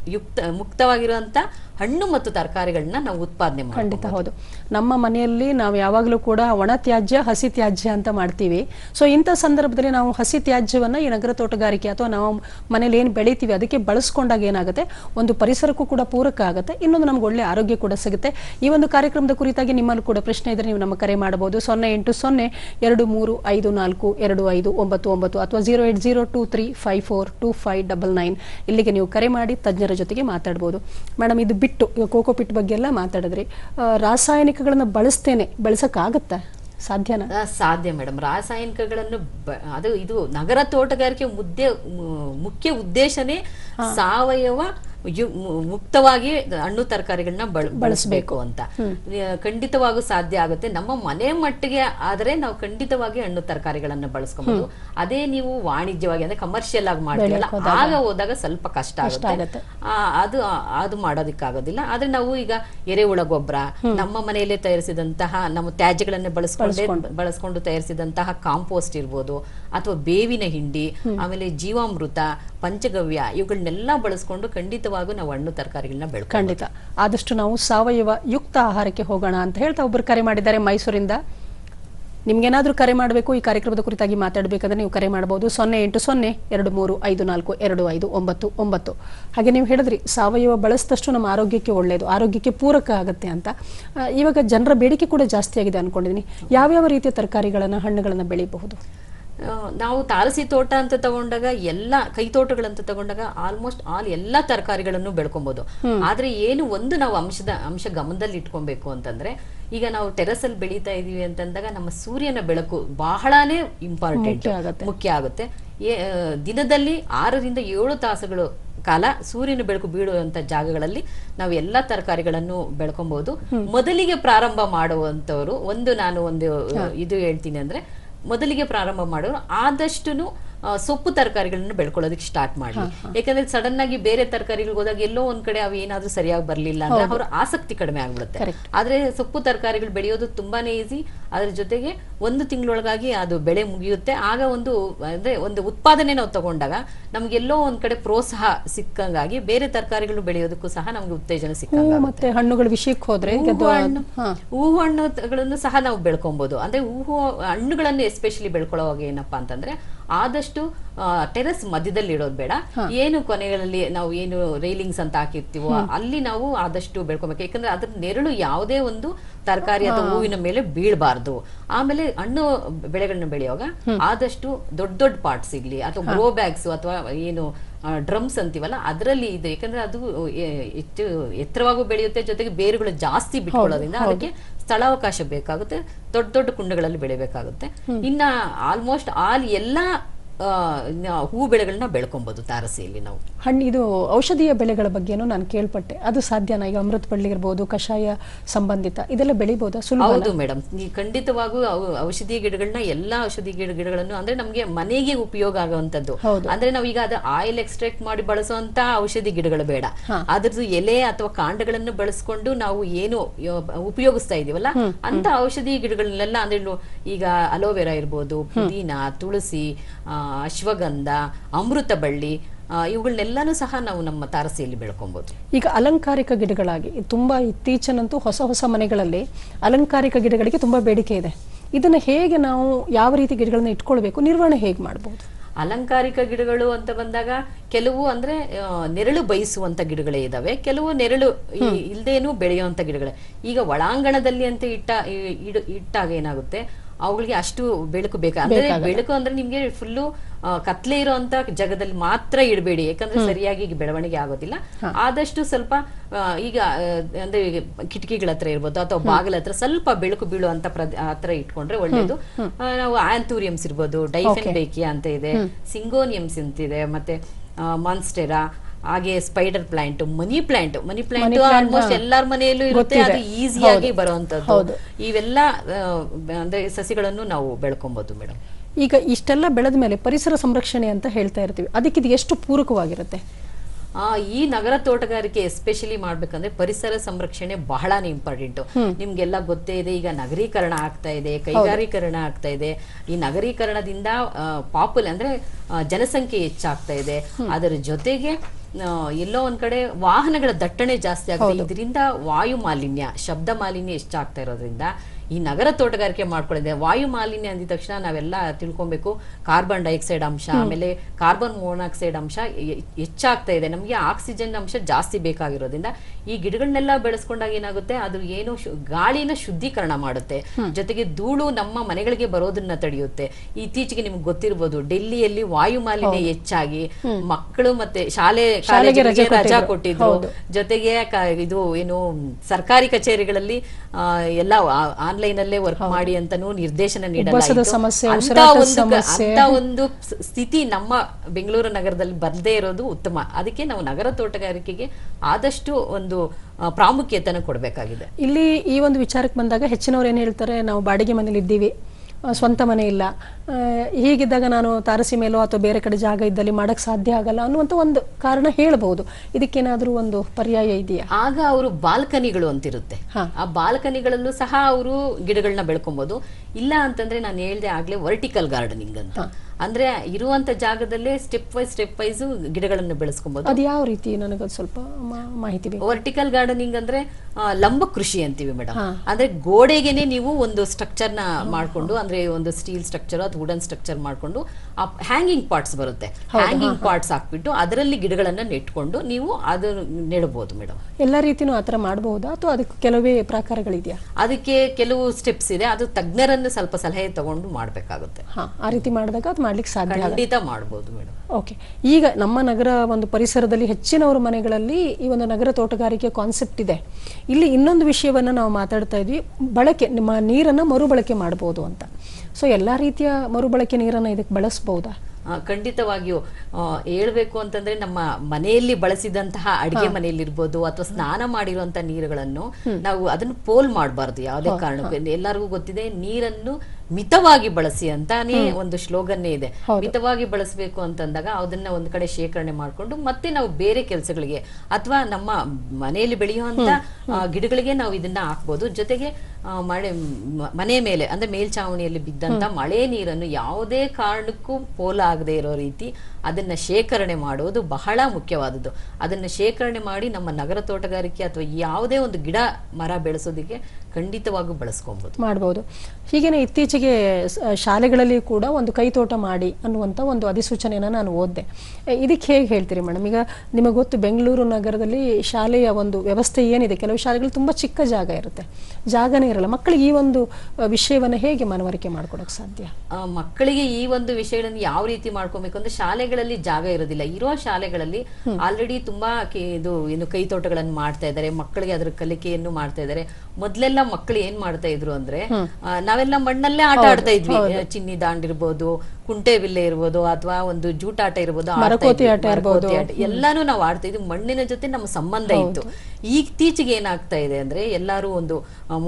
ಯುಕ್ತ ಮುಕ್ತವಾಗಿರುವಂತ ಹಣ್ಣು ಮತ್ತು ತರಕಾರಿಗಳನ್ನ ನಾವು ಉತ್ಪಾದನೆ ಖಂಡಿತ ಹೌದು. ನಮ್ಮ ಮನೆಯಲ್ಲಿ ನಾವು ಯಾವಾಗಲೂ ಕೂಡ ಒಣ ತ್ಯಾಜ್ಯ, ಹಸಿ ತ್ಯಾಜ್ಯ ಅಂತ ಮಾಡ್ತೀವಿ. ಸೊ ಇಂಥ ಸಂದರ್ಭದಲ್ಲಿ ನಾವು ಹಸಿ ತ್ಯಾಜ್ಯವನ್ನ ಈ ನಗರ ತೋಟಗಾರಿಕೆ ಅಥವಾ ನಾವು ಮನೇಲಿ ಏನು ಬೆಳಿತೀವಿ, ಅದಕ್ಕೆ ಬಳಸ್ಕೊಂಡಾಗ ಏನಾಗುತ್ತೆ? ಒಂದು ಪರಿಸರಕ್ಕೂ ಕೂಡ ಪೂರಕ ಆಗುತ್ತೆ. ಇನ್ನೊಂದು ನಮ್ಗೆ ಒಳ್ಳೆ ಆರೋಗ್ಯ ಕೂಡ ಸಿಗುತ್ತೆ. ಈ ಒಂದು ಕಾರ್ಯಕ್ರಮದ ಕುರಿತಾಗಿ ನಿಮ್ಮಲ್ಲೂ ಕೂಡ ಪ್ರಶ್ನೆ ಇದ್ರೆ ನೀವು ನಮ್ಮ ಕರೆ ಮಾಡಬಹುದು. ಸೊನ್ನೆ ಎಂಟು ಸೊನ್ನೆ ಎರಡು ಮೂರು ಐದು ನಾಲ್ಕು ಎರಡು ಐದು ಒಂಬತ್ತು ಒಂಬತ್ತು ಅಥವಾ zero eight zero two three five four two five double nine ಇಲ್ಲಿಗೆ ನೀವು ಕರೆ ಮಾಡಿ ತಜ್ಞರ ಜೊತೆಗೆ ಮಾತಾಡಬಹುದು ಮೇಡಮ್, ಇದು ಈಗ ಕೋಕೋ ಪಿಟ್ ಬಗ್ಗೆ ಎಲ್ಲ ಮಾತಾಡಿದ್ರಿ. ರಾಸಾಯನಿಕಗಳನ್ನು ರಾಸಾಯನಿಕಗಳನ್ನ ಬಳಸ್ತೇನೆ ಬಳಸಕ್ಕಾಗತ್ತಾ? ಸಾಧ್ಯನಾ? ಸಾಧ್ಯ ಮೇಡಮ್ ರಾಸಾಯನಿಕಗಳನ್ನು ಅದು ಇದು ನಗರ ತೋಟಗಾರಿಕೆ ಮುದ್ದೆ ಮುಖ್ಯ ಉದ್ದೇಶನೇ ಸಾವಯವ ಮುಕ್ತವಾಗಿ ಹಣ್ಣು ತರಕಾರಿಗಳನ್ನ ಬಳಸಬೇಕು. ಅಂತ. ಖಂಡಿತವಾಗೂ ಸಾಧ್ಯ ಆಗುತ್ತೆ. ನಮ್ಮ ಮನೆ ಮಟ್ಟಿಗೆ ಆದ್ರೆ ನಾವು ಖಂಡಿತವಾಗಿ ಹಣ್ಣು ತರಕಾರಿಗಳನ್ನ ಬಳಸ್ಕೊಬಹುದು ಅದೇ ನೀವು ವಾಣಿಜ್ಯವಾಗಿ ಅಂದ್ರೆ ಕಮರ್ಷಿಯಲ್ ಆಗಿ ಮಾಡ್ತೀವಲ್ಲ ಆಗ ಹೋದಾಗ ಸ್ವಲ್ಪ ಕಷ್ಟ ಆಗುತ್ತೆ. ಅದು ಅದು ಮಾಡೋದಕ್ಕಾಗೋದಿಲ್ಲ. ಆದ್ರೆ ನಾವು ಈಗ ಎರೆಹುಳ ಗೊಬ್ಬರ ನಮ್ಮ ಮನೆಯಲ್ಲೇ ತಯಾರಿಸಿದಂತಹ ನಮ್ಮ ತ್ಯಾಜ್ಯಗಳನ್ನ ಬಳಸ್ಕೊಂಡೇ ಬಳಸ್ಕೊಂಡು. ತಯಾರಿಸಿದಂತಹ ಕಾಂಪೋಸ್ಟ್ ಇರ್ಬೋದು ಅಥವಾ ಬೇವಿನ ಹಿಂಡಿ ಆಮೇಲೆ ಜೀವಾಮೃತ ಪಂಚಗವ್ಯ ಇವುಗಳನ್ನೆಲ್ಲ ಬಳಸ್ಕೊಂಡು ಖಂಡಿತವಾಗೂ ನಾವು ಹಣ್ಣು ತರಕಾರಿಗಳನ್ನ ಬೆಳ್ಕೊಂಡು ಖಂಡಿತ. ಆದಷ್ಟು ನಾವು ಸಾವಯವ ಯುಕ್ತ ಆಹಾರಕ್ಕೆ ಹೋಗೋಣ ಅಂತ ಹೇಳ್ತಾ ಒಬ್ಬರು ಕರೆ ಮಾಡಿದ್ದಾರೆ ಮೈಸೂರಿಂದ. ನಿಮ್ಗೇನಾದ್ರೂ ಕರೆ ಮಾಡಬೇಕು, ಈ ಕಾರ್ಯಕ್ರಮದ ಕುರಿತಾಗಿ ಮಾತಾಡಬೇಕಂದ್ರೆ ನೀವು ಕರೆ ಮಾಡಬಹುದು ಸೊನ್ನೆ ಎಂಟು ಸೊನ್ನೆ ಎರಡು ಮೂರು ಐದು ನಾಲ್ಕು ಎರಡು ಐದು ಒಂಬತ್ತು ಒಂಬತ್ತು. ಹಾಗೆ ನೀವು ಹೇಳಿದ್ರಿ, ಸಾವಯವ ಬಳಸಿದಷ್ಟು ನಮ್ಮ ಆರೋಗ್ಯಕ್ಕೆ ಒಳ್ಳೆಯದು ಆರೋಗ್ಯಕ್ಕೆ ಪೂರಕ ಆಗುತ್ತೆ ಅಂತ. ಇವಾಗ ಜನರ ಬೇಡಿಕೆ ಕೂಡ ಜಾಸ್ತಿ ಆಗಿದೆ ಅನ್ಕೊಂಡಿದ್ದೀನಿ ಯಾವ್ಯಾವ ರೀತಿಯ ತರಕಾರಿಗಳನ್ನು, ಹಣ್ಣುಗಳನ್ನು ಬೆಳೀಬಹುದು? ನಾವು ತಾರಸಿ ತೋಟ ಅಂತ ತಗೊಂಡಾಗ ಎಲ್ಲ ಕೈ ತೋಟಗಳಂತ ತಗೊಂಡಾಗ ಆಲ್ಮೋಸ್ಟ್ ಆಲ್ ಎಲ್ಲ ತರಕಾರಿಗಳನ್ನು ಬೆಳ್ಕೊಬಹುದು ಆದ್ರೆ ಏನು ಒಂದು ನಾವು ಅಂಶದ ಅಂಶ ಗಮನದಲ್ಲಿ ಇಟ್ಕೊಬೇಕು ಅಂತಂದ್ರೆ ಈಗ ನಾವು ಟೆರಸ್ ಅಲ್ಲಿ ಬೆಳೀತಾ ಇದೀವಿ ಅಂತಂದಾಗ ನಮ್ಮ ಸೂರ್ಯನ ಬೆಳಕು ಬಹಳಾನೇ ಇಂಪಾರ್ಟೆಂಟ್ ಮುಖ್ಯ ಆಗುತ್ತೆ. ದಿನದಲ್ಲಿ ಆರರಿಂದ ಏಳು ತಾಸುಗಳು ಕಾಲ ಸೂರ್ಯನ ಬೆಳಕು ಬೀಳುವಂತ ಜಾಗಗಳಲ್ಲಿ ನಾವು ಎಲ್ಲಾ ತರಕಾರಿಗಳನ್ನು ಬೆಳ್ಕೊಬಹುದು ಮೊದಲಿಗೆ ಪ್ರಾರಂಭ ಮಾಡುವಂತವರು ಒಂದು ನಾನು ಒಂದು ಇದು ಹೇಳ್ತೀನಿ ಅಂದ್ರೆ ಮೊದಲಿಗೆ ಪ್ರಾರಂಭ ಮಾಡೋರು ಆದಷ್ಟು ಸೊಪ್ಪು ತರಕಾರಿಗಳನ್ನು ಬೆಳ್ಕೊಳ್ಳೋದಕ್ಕೆ ಸ್ಟಾರ್ಟ್ ಮಾಡಿ ಯಾಕಂದ್ರೆ ಸಡನ್ ಆಗಿ ಬೇರೆ ತರಕಾರಿಗಳಿಗೆ ಹೋದಾಗ ಎಲ್ಲೋ ಒಂದ್ ಕಡೆ ಅವು ಏನಾದ್ರೂ ಸರಿಯಾಗಿ ಬರ್ಲಿಲ್ಲ ಅಂದ್ರೆ ಅವ್ರ ಆಸಕ್ತಿ ಕಡಿಮೆ ಆಗ್ಬಿಡುತ್ತೆ. ಆದ್ರೆ ಸೊಪ್ಪು ತರಕಾರಿಗಳು ಬೆಳೆಯೋದು ತುಂಬಾನೇ ಈಸಿ ಅದ್ರ ಜೊತೆಗೆ ಒಂದು ತಿಂಗಳೊಳಗಾಗಿ ಅದು ಬೆಳೆ ಮುಗಿಯುತ್ತೆ. ಆಗ ಒಂದು ಅಂದ್ರೆ ಒಂದು ಉತ್ಪಾದನೆ ನಾವು ತಗೊಂಡಾಗ ನಮ್ಗೆಲ್ಲೋ ಒಂದ್ ಕಡೆ ಪ್ರೋತ್ಸಾಹ ಸಿಕ್ಕಂಗಾಗಿ ಬೇರೆ ತರಕಾರಿಗಳು ಬೆಳೆಯೋದಕ್ಕೂ ಸಹ ನಮ್ಗೆ ಉತ್ತೇಜನ ಹೂ ಸಿಕ್ಕಂಗ ಮತ್ತೆ ಹಣ್ಣುಗಳ ವಿಷಯಕ್ಕೆ ಹೋದ್ರೆ ಹೂ ಹಾ. ಹೂವು ಹಣ್ಣುಗಳನ್ನು ಸಹ ನಾವು ಬೆಳ್ಕೊಬಹುದು ಅಂದ್ರೆ ಹೂವು ಹಣ್ಣುಗಳನ್ನು ಎಸ್ಪೆಷಲಿ ಬೆಳ್ಕೊಳ್ಳೋವಾಗ ಏನಪ್ಪಾ ಅಂತಂದ್ರೆ ಆದಷ್ಟು ಟೆರೆಸ್ ಮಧ್ಯದಲ್ಲಿ ಇಡೋದು ಬೇಡ. ಏನು ಕೊನೆಗಳಲ್ಲಿ ನಾವು ಏನು ರೈಲಿಂಗ್ಸ್ ಅಂತ ಹಾಕಿರ್ತೀವೋ ಅಲ್ಲಿ ನಾವು ಆದಷ್ಟು ಬೆಳ್ಕೊಬೇಕು. ಯಾಕಂದ್ರೆ ಅದ್ರ ನೆರಳು ಯಾವುದೇ ಒಂದು ತರಕಾರಿ ಅಥವಾ ಹೂವಿನ ಮೇಲೆ ಬೀಳಬಾರ್ದು. ಆಮೇಲೆ ಹಣ್ಣು ಬೆಳೆಗಳನ್ನ ಬೆಳೆಯುವಾಗ ಆದಷ್ಟು ದೊಡ್ಡ ದೊಡ್ಡ ಪಾರ್ಟ್ಸ್ ಇರ್ಲಿ. ಅಥವಾ ಗ್ರೋ ಬ್ಯಾಗ್ಸ್ ಅಥವಾ ಏನು ಡ್ರಮ್ಸ್ ಅಂತೀವಲ್ಲ ಅದರಲ್ಲಿ ಇದೆ ಯಾಕಂದ್ರೆ ಅದು ಹೆಚ್ಚು ಎತ್ತರವಾಗೂ ಬೆಳೆಯುತ್ತೆ ಜೊತೆಗೆ ಬೇರುಗಳು ಜಾಸ್ತಿ ಬಿಟ್ಕೊಳ್ಳೋದ್ರಿಂದ ಅದಕ್ಕೆ ಸ್ಥಳಾವಕಾಶ ಬೇಕಾಗುತ್ತೆ ದೊಡ್ಡ ದೊಡ್ಡ ಕುಂಡಗಳಲ್ಲಿ ಬೆಳಿಬೇಕಾಗುತ್ತೆ. ಇನ್ನ ಆಲ್ಮೋಸ್ಟ್ ಆಲ್ ಎಲ್ಲಾ ಹೂ ಬೆಳೆಗಳನ್ನ ಬೆಳ್ಕೊಬಹುದು ತಾರಸಿಯಲ್ಲಿ ನಾವು. ಹಣ್ಣು ಇದು ಔಷಧೀಯ ಬೆಳೆಗಳ ಬಗ್ಗೆನೂ ನಾನು ಕೇಳ್ಪಟ್ಟೆ. ಅದು ಸಾಧ್ಯನಾ? ಈಗ ಅಮೃತ ಬಳ್ಳಿ ಇರ್ಬೋದು ಕಷಾಯ ಸಂಬಂಧಿತ ಇದೆಲ್ಲ ಬೆಳಿಬಹುದು ಸುಲಭ ಹೌದು ಮೇಡಮ್ ನೀವು ಖಂಡಿತವಾಗೂ ಔಷಧಿ ಗಿಡಗಳನ್ನ ಎಲ್ಲಾ ಔಷಧಿ ಗಿಡ ಗಿಡಗಳನ್ನು ಅಂದ್ರೆ ನಮಗೆ ಮನೆಗೆ ಉಪಯೋಗ ಆಗುವಂತದ್ದು ಅಂದ್ರೆ ನಾವು ಈಗ ಅದು ಆಯಿಲ್ ಎಕ್ಸ್ಟ್ರಾಕ್ಟ್ ಮಾಡಿ ಬಳಸುವಂತ ಔಷಧಿ ಗಿಡಗಳು ಬೇಡ. ಅದ್ರದ್ದು ಎಲೆ ಅಥವಾ ಕಾಂಡಗಳನ್ನು ಬಳಸ್ಕೊಂಡು ನಾವು ಏನು ಉಪಯೋಗಿಸ್ತಾ ಇದೀವಲ್ಲ ಅಂತ ಔಷಧಿ ಗಿಡಗಳನ್ನೆಲ್ಲ ಅಂದ್ರೆ ಈಗ ಅಲೋವೆರಾ ಇರ್ಬೋದು ಪುದೀನಾ ತುಳಸಿ ಆ, ಅಶ್ವಗಂಧ ಅಮೃತ ಬಳ್ಳಿ ಇವುಗಳನ್ನೆಲ್ಲನೂ ಸಹ ನಾವು ನಮ್ಮ ತಾರಸಿಯಲ್ಲಿ ಬೆಳ್ಕೊಬಹುದು ಈಗ ಅಲಂಕಾರಿಕ ಗಿಡಗಳಾಗಿ ತುಂಬಾ ಇತ್ತೀಚಿನಂತೂ ಹೊಸ ಹೊಸ ಮನೆಗಳಲ್ಲಿ ಅಲಂಕಾರಿಕ ಗಿಡಗಳಿಗೆ ತುಂಬಾ ಬೇಡಿಕೆ ಇದೆ. ಇದನ್ನ ಹೇಗೆ ನಾವು ಯಾವ ರೀತಿ ಗಿಡಗಳನ್ನ ಇಟ್ಕೊಳ್ಬೇಕು ನಿರ್ವಹಣೆ ಹೇಗೆ ಮಾಡಬಹುದು ಅಲಂಕಾರಿಕ ಗಿಡಗಳು ಅಂತ ಬಂದಾಗ ಕೆಲವು ಅಂದ್ರೆ ನೆರಳು ಬಯಸುವಂತ ಗಿಡಗಳೇ ಇದಾವೆ ಕೆಲವು ನೆರಳು ಇಲ್ದೇನು ಬೆಳೆಯುವಂತ ಗಿಡಗಳೇ. ಈಗ ಒಳಾಂಗಣದಲ್ಲಿ ಅಂತ ಇಟ್ಟ ಇಟ್ಟಾಗ ಏನಾಗುತ್ತೆ ಅವುಗಳಿಗೆ ಅಷ್ಟು ಬೆಳಕು ಬೇಕು? ಅಂದ್ರೆ ಬೆಳಕು ಅಂದ್ರೆ ನಿಮ್ಗೆ ಫುಲ್ಲು ಕತ್ಲೆ ಇರುವಂತ ಜಾಗದಲ್ಲಿ ಮಾತ್ರ ಇಡಬೇಡಿ. ಯಾಕಂದ್ರೆ ಸರಿಯಾಗಿ ಈಗ ಬೆಳವಣಿಗೆ ಆಗೋದಿಲ್ಲ. ಆದಷ್ಟು ಸ್ವಲ್ಪ ಈಗ ಅಂದ್ರೆ ಕಿಟಕಿಗಳ ಹತ್ರ ಇರ್ಬೋದು ಅಥವಾ ಬಾಗಿಲ ಹತ್ರ ಸ್ವಲ್ಪ ಬೆಳಕು ಬೀಳುವಂತ ಹತ್ರ ಇಟ್ಕೊಂಡ್ರೆ ಒಳ್ಳೇದು. ನಾವು ಆಂಥೂರಿಯಮ್ಸ್ ಇರ್ಬೋದು ಡೈಫೆನ್ ಬೇಕಿಯಾ ಅಂತ ಇದೆ. ಸಿಂಗೋನಿಯಮ್ಸ್ ಅಂತಿದೆ ಮತ್ತೆ ಮಾನ್ಸ್ಟೆರಾ ಹಾಗೆ spider plant money plant money plant almost ಎಲ್ಲರ ಮನೆಯಲ್ಲೂ ಇರುತ್ತೆ ಅದು ಈಸಿಯಾಗಿ ಬರುವಂತದ್ದು ಇವೆಲ್ಲ ಅಂದ್ರೆ ಸಸಿಗಳನ್ನು ನಾವು ಬೆಳ್ಕೊಬಹುದು ಮೇಡಮ್. ಈಗ ಇಷ್ಟೆಲ್ಲ ಬೆಳೆದ ಮೇಲೆ ಪರಿಸರ ಸಂರಕ್ಷಣೆ ಅಂತ ಹೇಳ್ತಾ ಇರ್ತೀವಿ. ಅದಕ್ಕೆ ಇದು ಎಷ್ಟು ಪೂರಕವಾಗಿರುತ್ತೆ? ಈ ನಗರ ತೋಟಗಾರಿಕೆ ಎಸ್ಪೆಷಲಿ ಮಾಡ್ಬೇಕಂದ್ರೆ ಪರಿಸರ ಸಂರಕ್ಷಣೆ ಬಹಳಾನೇ ಇಂಪಾರ್ಟೆಂಟ್ ನಿಮ್ಗೆಲ್ಲ ಗೊತ್ತೇ ಇದೆ ಈಗ ನಗರೀಕರಣ ಆಗ್ತಾ ಇದೆ ಕೈಗಾರೀಕರಣ ಆಗ್ತಾ ಇದೆ. ಈ ನಗರೀಕರಣದಿಂದ ಪಾಪುಲ್ ಅಂದ್ರೆ ಜನಸಂಖ್ಯೆ ಹೆಚ್ಚಾಗ್ತಾ ಇದೆ. ಅದರ ಜೊತೆಗೆ ಎಲ್ಲೋ ಒಂದ್ ಕಡೆ ವಾಹನಗಳ ದಟ್ಟಣೆ ಜಾಸ್ತಿ ಆಗುತ್ತೆ. ಇದರಿಂದ ವಾಯು ಮಾಲಿನ್ಯ ಶಬ್ದ ಮಾಲಿನ್ಯ ಹೆಚ್ಚಾಗ್ತಾ ಇರೋದ್ರಿಂದ ಈ ನಗರ ತೋಟಗಾರಿಕೆ ಮಾಡ್ಕೊಳ್ಳಿದೆ ವಾಯು ಮಾಲಿನ್ಯ ಅಂದಿದ ತಕ್ಷಣ ನಾವೆಲ್ಲ ತಿಳ್ಕೊಬೇಕು. ಕಾರ್ಬನ್ ಡೈಆಕ್ಸೈಡ್ ಅಂಶ ಆಮೇಲೆ ಕಾರ್ಬನ್ ಮೋನಾಕ್ಸೈಡ್ ಅಂಶ ಹೆಚ್ಚಾಗ್ತಾ ಇದೆ. ನಮಗೆ ಆಕ್ಸಿಜನ್ ಅಂಶ ಜಾಸ್ತಿ ಬೇಕಾಗಿರೋದ್ರಿಂದ ಈ ಗಿಡಗಳನ್ನೆಲ್ಲ ಬೆಳೆಸ್ಕೊಂಡಾಗ ಏನಾಗುತ್ತೆ? ಅದು ಏನು ಗಾಳಿನ ಶುದ್ಧೀಕರಣ ಮಾಡುತ್ತೆ. ಜೊತೆಗೆ ಧೂಳು ನಮ್ಮ ಮನೆಗಳಿಗೆ ಬರೋದನ್ನ ತಡೆಯುತ್ತೆ. ಇತ್ತೀಚೆಗೆ ನಿಮ್ಗೆ ಗೊತ್ತಿರ್ಬೋದು ಡೆಲ್ಲಿಯಲ್ಲಿ ವಾಯು ಮಾಲಿನ್ಯ ಹೆಚ್ಚಾಗಿ ಮಕ್ಕಳು ಮತ್ತೆ ಶಾಲೆ ಕಾಲೇಜಿಗೆ ರಜಾ ಕೊಟ್ಟಿದ್ರು. ಜೊತೆಗೆ ಇದು ಏನು ಸರ್ಕಾರಿ ಕಚೇರಿಗಳಲ್ಲಿ ಎಲ್ಲ ಆನ್ಲೈನ್ ಅಲ್ಲೇ ವರ್ಕ್ ಮಾಡಿ ಅಂತಾನು ನಿರ್ದೇಶನ ನೀಡಲಾಗಿದೆ ನೀಡಲಾಯಿತು. ಒಂದು ಸ್ಥಿತಿ ನಮ್ಮ ಬೆಂಗಳೂರು ನಗರದಲ್ಲಿ ಬರದೇ ಇರೋದು ಉತ್ತಮ. ಅದಕ್ಕೆ ನಾವು ನಗರ ತೋಟಗಾರಿಕೆಗೆ ಆದಷ್ಟು ಒಂದು ಪ್ರಾಮುಖ್ಯತೆಯನ್ನು ಕೊಡಬೇಕಾಗಿದೆ. ಇಲ್ಲಿ ಈ ಒಂದು ವಿಚಾರಕ್ಕೆ ಬಂದಾಗ ಹೆಚ್ಚಿನವ್ರು ಏನು ಹೇಳ್ತಾರೆ ನಾವು ಬಾಡಿಗೆ ಮನೇಲಿ ಇದ್ದೀವಿ ಸ್ವಂತ ಮನೆ ಇಲ್ಲ ಹೀಗಿದ್ದಾಗ ನಾನು ತಾರಸಿ ಮೇಲೋ ಅಥವಾ ಬೇರೆ ಕಡೆ ಜಾಗ ಇದ್ದಲ್ಲಿ ಮಾಡಕ್ಕೆ ಸಾಧ್ಯ ಆಗಲ್ಲ ಅನ್ನುವಂಥ ಒಂದು ಕಾರಣ ಹೇಳ್ಬೋದು ಇದಕ್ಕೇನಾದ್ರೂ ಒಂದು ಪರ್ಯಾಯ ಇದೆಯಾ? ಆಗ ಅವರು ಬಾಲ್ಕನಿಗಳು ಅಂತಿರುತ್ತೆ. ಆ ಬಾಲ್ಕನಿಗಳಲ್ಲೂ ಸಹ ಅವರು ಗಿಡಗಳನ್ನ ಬೆಳ್ಕೊಬಹುದು ಇಲ್ಲ ಅಂತಂದ್ರೆ ನಾನು ಹೇಳ್ದೆ ಆಗ್ಲೇ ವರ್ಟಿಕಲ್ ಗಾರ್ಡನಿಂಗ್ ಅಂತ. ಅಂದ್ರೆ ಇರುವಂತ ಜಾಗದಲ್ಲೇ ಸ್ಟೆಪ್ ವೈಸ್ ಸ್ಟೆಪ್ ವೈಸ್ ಗಿಡಗಳನ್ನು ಬೆಳೆಸ್ಕೊಬಹುದು ಅದು ಯಾವ ರೀತಿ ನನಗೆ ಸ್ವಲ್ಪ ಮಾಹಿತಿ ಬೇಕು? ವರ್ಟಿಕಲ್ ಗಾರ್ಡನಿಂಗ್ ಅಂದ್ರೆ ಲಂಬ ಕೃಷಿ ಅಂತೀವಿ ಮೇಡಮ್. ಅಂದ್ರೆ ಗೋಡೆಗೆನೆ ನೀವು ಒಂದು ಸ್ಟ್ರಕ್ಚರ್ನ ಮಾಡ್ಕೊಂಡು ಅಂದ್ರೆ ಒಂದು ಸ್ಟೀಲ್ ಸ್ಟ್ರಕ್ಚರ್ ಅಥವಾ ವುಡನ್ ಸ್ಟ್ರಕ್ಚರ್ ಮಾಡ್ಕೊಂಡು ಹ್ಯಾಂಗಿಂಗ್ ಪಾರ್ಟ್ಸ್ ಬರುತ್ತೆ. ಹ್ಯಾಂಗಿಂಗ್ ಪಾರ್ಟ್ಸ್ ಹಾಕ್ಬಿಟ್ಟು ಅದರಲ್ಲಿ ಗಿಡಗಳನ್ನ ನೆಟ್ಕೊಂಡು ನೀವು ಅದನ್ನ ನೆಡಬಹುದು ಮೇಡಮ್. ಎಲ್ಲ ರೀತಿನೂ ಆತರ ಮಾಡಬಹುದಾ ಅಥವಾ ಅದಕ್ಕೆ ಕೆಲವೇ ಪ್ರಕಾರಗಳಿದೆಯಾ? ಅದಕ್ಕೆ ಕೆಲವು ಸ್ಟೆಪ್ಸ್ ಇದೆ. ಅದು ತಜ್ಞರನ್ನು ಸ್ವಲ್ಪ ಸಲಹೆ ತಗೊಂಡು ಮಾಡಬೇಕಾಗುತ್ತೆ. ಹಾ ಆ ರೀತಿ ಮಾಡಿದಾಗ ಅದು ಮಾಡ್ಲಿಕ್ಕೆ ಸಾಧ್ಯ ಖಂಡಿತ ಮಾಡ್ಬೋದು ಮೇಡಮ್. ಓಕೆ ಈಗ ನಮ್ಮ ನಗರ ಒಂದು ಪರಿಸರದಲ್ಲಿ ಹೆಚ್ಚಿನವರ ಮನೆಗಳಲ್ಲಿ ಈ ಒಂದು ನಗರ ತೋಟಗಾರಿಕೆ ಕಾನ್ಸೆಪ್ಟ್ ಇದೆ. ಇಲ್ಲಿ ಇನ್ನೊಂದು ವಿಷಯವನ್ನ ನಾವು ಮಾತಾಡ್ತಾ ಇದ್ವಿ ಬಳಕೆ ನಿಮ್ಮ ನೀರನ್ನ ಮರುಬಳಕೆ ಮಾಡಬಹುದು ಅಂತ. ಸೊ ಎಲ್ಲಾ ರೀತಿಯ ಮರುಬಳಕೆ ನೀರನ್ನ ಇದಕ್ಕೆ ಬಳಸ್ಬೋದಾ? ಆ, ಖಂಡಿತವಾಗಿಯೂ. ಹೇಳಬೇಕು ಹೇಳ್ಬೇಕು ಅಂತಂದ್ರೆ ನಮ್ಮ ಮನೆಯಲ್ಲಿ ಬಳಸಿದಂತಹ ಅಡಿಗೆ ಮನೆಯಲ್ಲಿ ಇರ್ಬೋದು ಅಥವಾ ಸ್ನಾನ ಮಾಡಿರುವಂತಹ ನೀರುಗಳನ್ನು ನಾವು ಅದನ್ನು ಪೋಲ್ ಮಾಡಬಾರ್ದು ಯಾವುದೇ ಕಾರಣಕ್ಕೂ. ಎಲ್ಲರಿಗೂ ಗೊತ್ತಿದೆ ನೀರನ್ನು ಮಿತವಾಗಿ ಬಳಸಿ ಅಂತಾನೆ ಒಂದು ಶ್ಲೋಗನ್ನೇ ಇದೆ. ಮಿತವಾಗಿ ಬಳಸಬೇಕು ಅಂತಂದಾಗ ಅದನ್ನ ಒಂದ್ ಕಡೆ ಶೇಖರಣೆ ಮಾಡ್ಕೊಂಡು ಮತ್ತೆ ನಾವು ಬೇರೆ ಕೆಲಸಗಳಿಗೆ ಅಥವಾ ನಮ್ಮ ಮನೆಯಲ್ಲಿ ಬೆಳೆಯುವಂತ ಗಿಡಗಳಿಗೆ ನಾವು ಇದನ್ನ ಹಾಕ್ಬೋದು. ಜೊತೆಗೆ ಮಳೆ ಮನೆ ಮೇಲೆ ಅಂದ್ರೆ ಮೇಲ್ಛಾವಣಿಯಲ್ಲಿ ಬಿದ್ದಂತ ಮಳೆ ನೀರನ್ನು ಯಾವುದೇ ಕಾರಣಕ್ಕೂ ಪೋಲಾಗದೆ ಇರೋ ರೀತಿ ಅದನ್ನ ಶೇಖರಣೆ ಮಾಡುವುದು ಬಹಳ ಮುಖ್ಯವಾದದ್ದು. ಅದನ್ನ ಶೇಖರಣೆ ಮಾಡಿ ನಮ್ಮ ನಗರ ತೋಟಗಾರಿಕೆ ಅಥವಾ ಯಾವುದೇ ಒಂದು ಗಿಡ ಮರ ಬೆಳೆಸೋದಕ್ಕೆ ಖಂಡಿತವಾಗೂ ಬಳಸ್ಕೊಬಹುದು ಮಾಡ್ಬೋದು. ಹೀಗೇನೆ ಇತ್ತೀಚೆಗೆ ಶಾಲೆಗಳಲ್ಲಿ ಕೂಡ ಒಂದು ಕೈತೋಟ ಮಾಡಿ ಅನ್ನುವಂಥ ಒಂದು ಅಧಿಸೂಚನೆಯನ್ನು ನಾನು ಓದಿದೆ. ಇದಕ್ಕೆ ಹೇಗೆ ಹೇಳ್ತೀರಿ ಮೇಡಮ್? ಈಗ ನಿಮಗೆ ಗೊತ್ತು ಬೆಂಗಳೂರು ನಗರದಲ್ಲಿ ಶಾಲೆಯ ಒಂದು ವ್ಯವಸ್ಥೆ ಏನಿದೆ? ಕೆಲವು ಶಾಲೆಗಳು ತುಂಬ ಚಿಕ್ಕ ಜಾಗ ಇರುತ್ತೆ. ಜಾಗನೇ ಇರಲ್ಲ. ಮಕ್ಕಳಿಗೆ ಈ ಒಂದು ವಿಷಯವನ್ನು ಹೇಗೆ ಮನವರಿಕೆ ಮಾಡ್ಕೊಡೋಕೆ ಸಾಧ್ಯ? ಮಕ್ಕಳಿಗೆ ಈ ಒಂದು ವಿಷಯಗಳನ್ನು ಯಾವ ರೀತಿ ಮಾಡ್ಕೊಬೇಕು ಅಂದ್ರೆ ಶಾಲೆಗಳಲ್ಲಿ ಜಾಗ ಇರೋದಿಲ್ಲ. ಇರೋ ಶಾಲೆಗಳಲ್ಲಿ ಆಲ್ರೆಡಿ ತುಂಬಾ ಇದು ಏನು ಕೈ ತೋಟಗಳನ್ನು ಮಾಡ್ತಾ ಇದ್ದಾರೆ ಮಕ್ಕಳಿಗೆ ಅದರ ಕಲಿಕೆಯನ್ನು ಮಾಡ್ತಾ ಇದ್ದಾರೆ. ಮೊದ್ಲೆಲ್ಲ ಮಕ್ಕಳು ಏನ್ ಮಾಡ್ತಾ ಇದ್ರು ಅಂದ್ರೆ ನಾವೆಲ್ಲ ಮಣ್ಣಲ್ಲೇ ಆಟ ಆಡ್ತಾ ಇದ್ವಿ. ಚಿನ್ನಿ ದಾಂಡ್ ಇರ್ಬೋದು ಕುಂಟೆ ಬಿಲ್ಲೆ ಇರ್ಬೋದು ಅಥವಾ ಒಂದು ಜೂಟಾಟ ಇರ್ಬೋದು. ಎಲ್ಲಾನು ನಾವು ಆಡ್ತಾ ಇದ್ವಿ. ಮಣ್ಣಿನ ಜೊತೆ ನಮ್ಮ ಸಂಬಂಧ ಇತ್ತು. ಇತ್ತೀಚೆಗೆ ಏನಾಗ್ತಾ ಇದೆ ಅಂದ್ರೆ ಎಲ್ಲರೂ ಒಂದು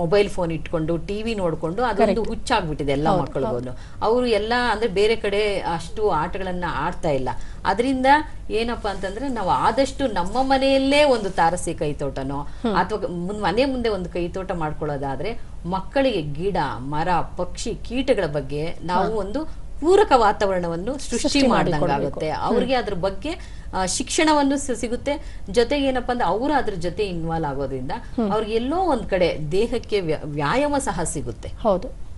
ಮೊಬೈಲ್ ಫೋನ್ ಇಟ್ಕೊಂಡು ಟಿವಿ ನೋಡ್ಕೊಂಡು ಅದೊಂದು ಹುಚ್ಚಾಗ್ಬಿಟ್ಟಿದೆ ಎಲ್ಲಾ ಮಕ್ಕಳಿಗೂ ಅವರು ಎಲ್ಲ ಅಂದ್ರೆ ಬೇರೆ ಕಡೆ ಅಷ್ಟು ಆಟಗಳನ್ನ ಆಡ್ತಾ ಇಲ್ಲ. ಅದರಿಂದ ಏನಪ್ಪಾ ಅಂತಂದ್ರೆ ನಾವು ಆದಷ್ಟು ನಮ್ಮ ಮನೆಯಲ್ಲೇ ಒಂದು ತಾರಸಿ ಕೈತೋಟನೋ ಅಥವಾ ಮನೆ ಮುಂದೆ ಒಂದು ಕೈತೋಟ ಮಾಡ್ಕೊಳ್ಳೋದಾದ್ರೆ ಮಕ್ಕಳಿಗೆ ಗಿಡ ಮರ ಪಕ್ಷಿ ಕೀಟಗಳ ಬಗ್ಗೆ ನಾವು ಒಂದು ಪೂರಕ ವಾತಾವರಣವನ್ನು ಸೃಷ್ಟಿ ಮಾಡ್ದಂಗಾಗುತ್ತೆ. ಅವ್ರಿಗೆ ಅದ್ರ ಬಗ್ಗೆ ಶಿಕ್ಷಣವನ್ನು ಸಿಗುತ್ತೆ. ಜೊತೆಗೆ ಏನಪ್ಪ ಅಂದ್ರೆ ಅವರು ಅದ್ರ ಜೊತೆ ಇನ್ವಾಲ್ವ್ ಆಗೋದ್ರಿಂದ ಅವ್ರಿಗೆ ಎಲ್ಲೋ ಒಂದ್ ಕಡೆ ದೇಹಕ್ಕೆ ವ್ಯ- ವ್ಯಾಯಾಮ ಸಹ ಸಿಗುತ್ತೆ. ಹೌದು.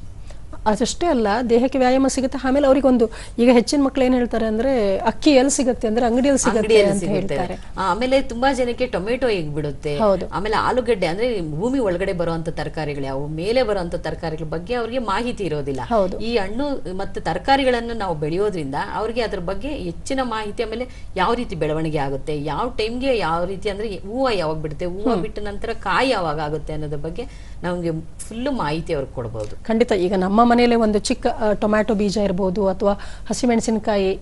ಅದಷ್ಟೇ ಅಲ್ಲ ದೇಹಕ್ಕೆ ವ್ಯಾಯಾಮ ಸಿಗುತ್ತೆ. ಆಮೇಲೆ ಅವ್ರಿಗೊಂದು ಈಗ ಹೆಚ್ಚಿನ ಮಕ್ಳು ಏನ್ ಹೇಳ್ತಾರೆ ಅಂದ್ರೆ ಅಕ್ಕಿ ಎಲ್ಲಿ ಸಿಗುತ್ತೆ ಅಂದ್ರೆ ಅಂಗಡಿಯಲ್ಲಿ ಸಿಗುತ್ತೆ ಅಂತ ಹೇಳ್ತಾರೆ. ಆಮೇಲೆ ತುಂಬಾ ಜನಕ್ಕೆ ಟೊಮೆಟೊ ಹೇಗ್ ಬಿಡುತ್ತೆ. ಆಮೇಲೆ ಆಲೂಗಡ್ಡೆ ಅಂದ್ರೆ ಭೂಮಿ ಒಳಗಡೆ ಬರುವಂತ ತರಕಾರಿಗಳು ಯಾವ? ಮೇಲೆ ಬರುವಂತ ತರಕಾರಿಗಳ ಬಗ್ಗೆ ಅವ್ರಿಗೆ ಮಾಹಿತಿ ಇರೋದಿಲ್ಲ. ಈ ಹಣ್ಣು ಮತ್ತೆ ತರಕಾರಿಗಳನ್ನು ನಾವು ಬೆಳೆಯೋದ್ರಿಂದ ಅವ್ರಿಗೆ ಅದ್ರ ಬಗ್ಗೆ ಹೆಚ್ಚಿನ ಮಾಹಿತಿ ಆಮೇಲೆ ಯಾವ ರೀತಿ ಬೆಳವಣಿಗೆ ಆಗುತ್ತೆ? ಯಾವ ಟೈಮ್ಗೆ ಯಾವ ರೀತಿ ಅಂದ್ರೆ ಹೂವು ಯಾವಾಗ ಬಿಡುತ್ತೆ? ಹೂವು ಬಿಟ್ಟ ನಂತರ ಕಾಯಿ ಯಾವಾಗ ಆಗುತ್ತೆ ಅನ್ನೋದ್ರ ಬಗ್ಗೆ ನಮ್ಗೆ ಫುಲ್ ಮಾಹಿತಿ ಅವ್ರಿಗೆ ಕೊಡ್ಬೋದು. ಖಂಡಿತ. ಈಗ ನಮ್ಮ ಮನೆಯಲ್ಲೇ ಒಂದು ಚಿಕ್ಕ ಟೊಮ್ಯಾಟೊ ಬೀಜ ಇರ್ಬೋದು ಅಥವಾ ಹಸಿಮೆಣಸಿನಕಾಯಿ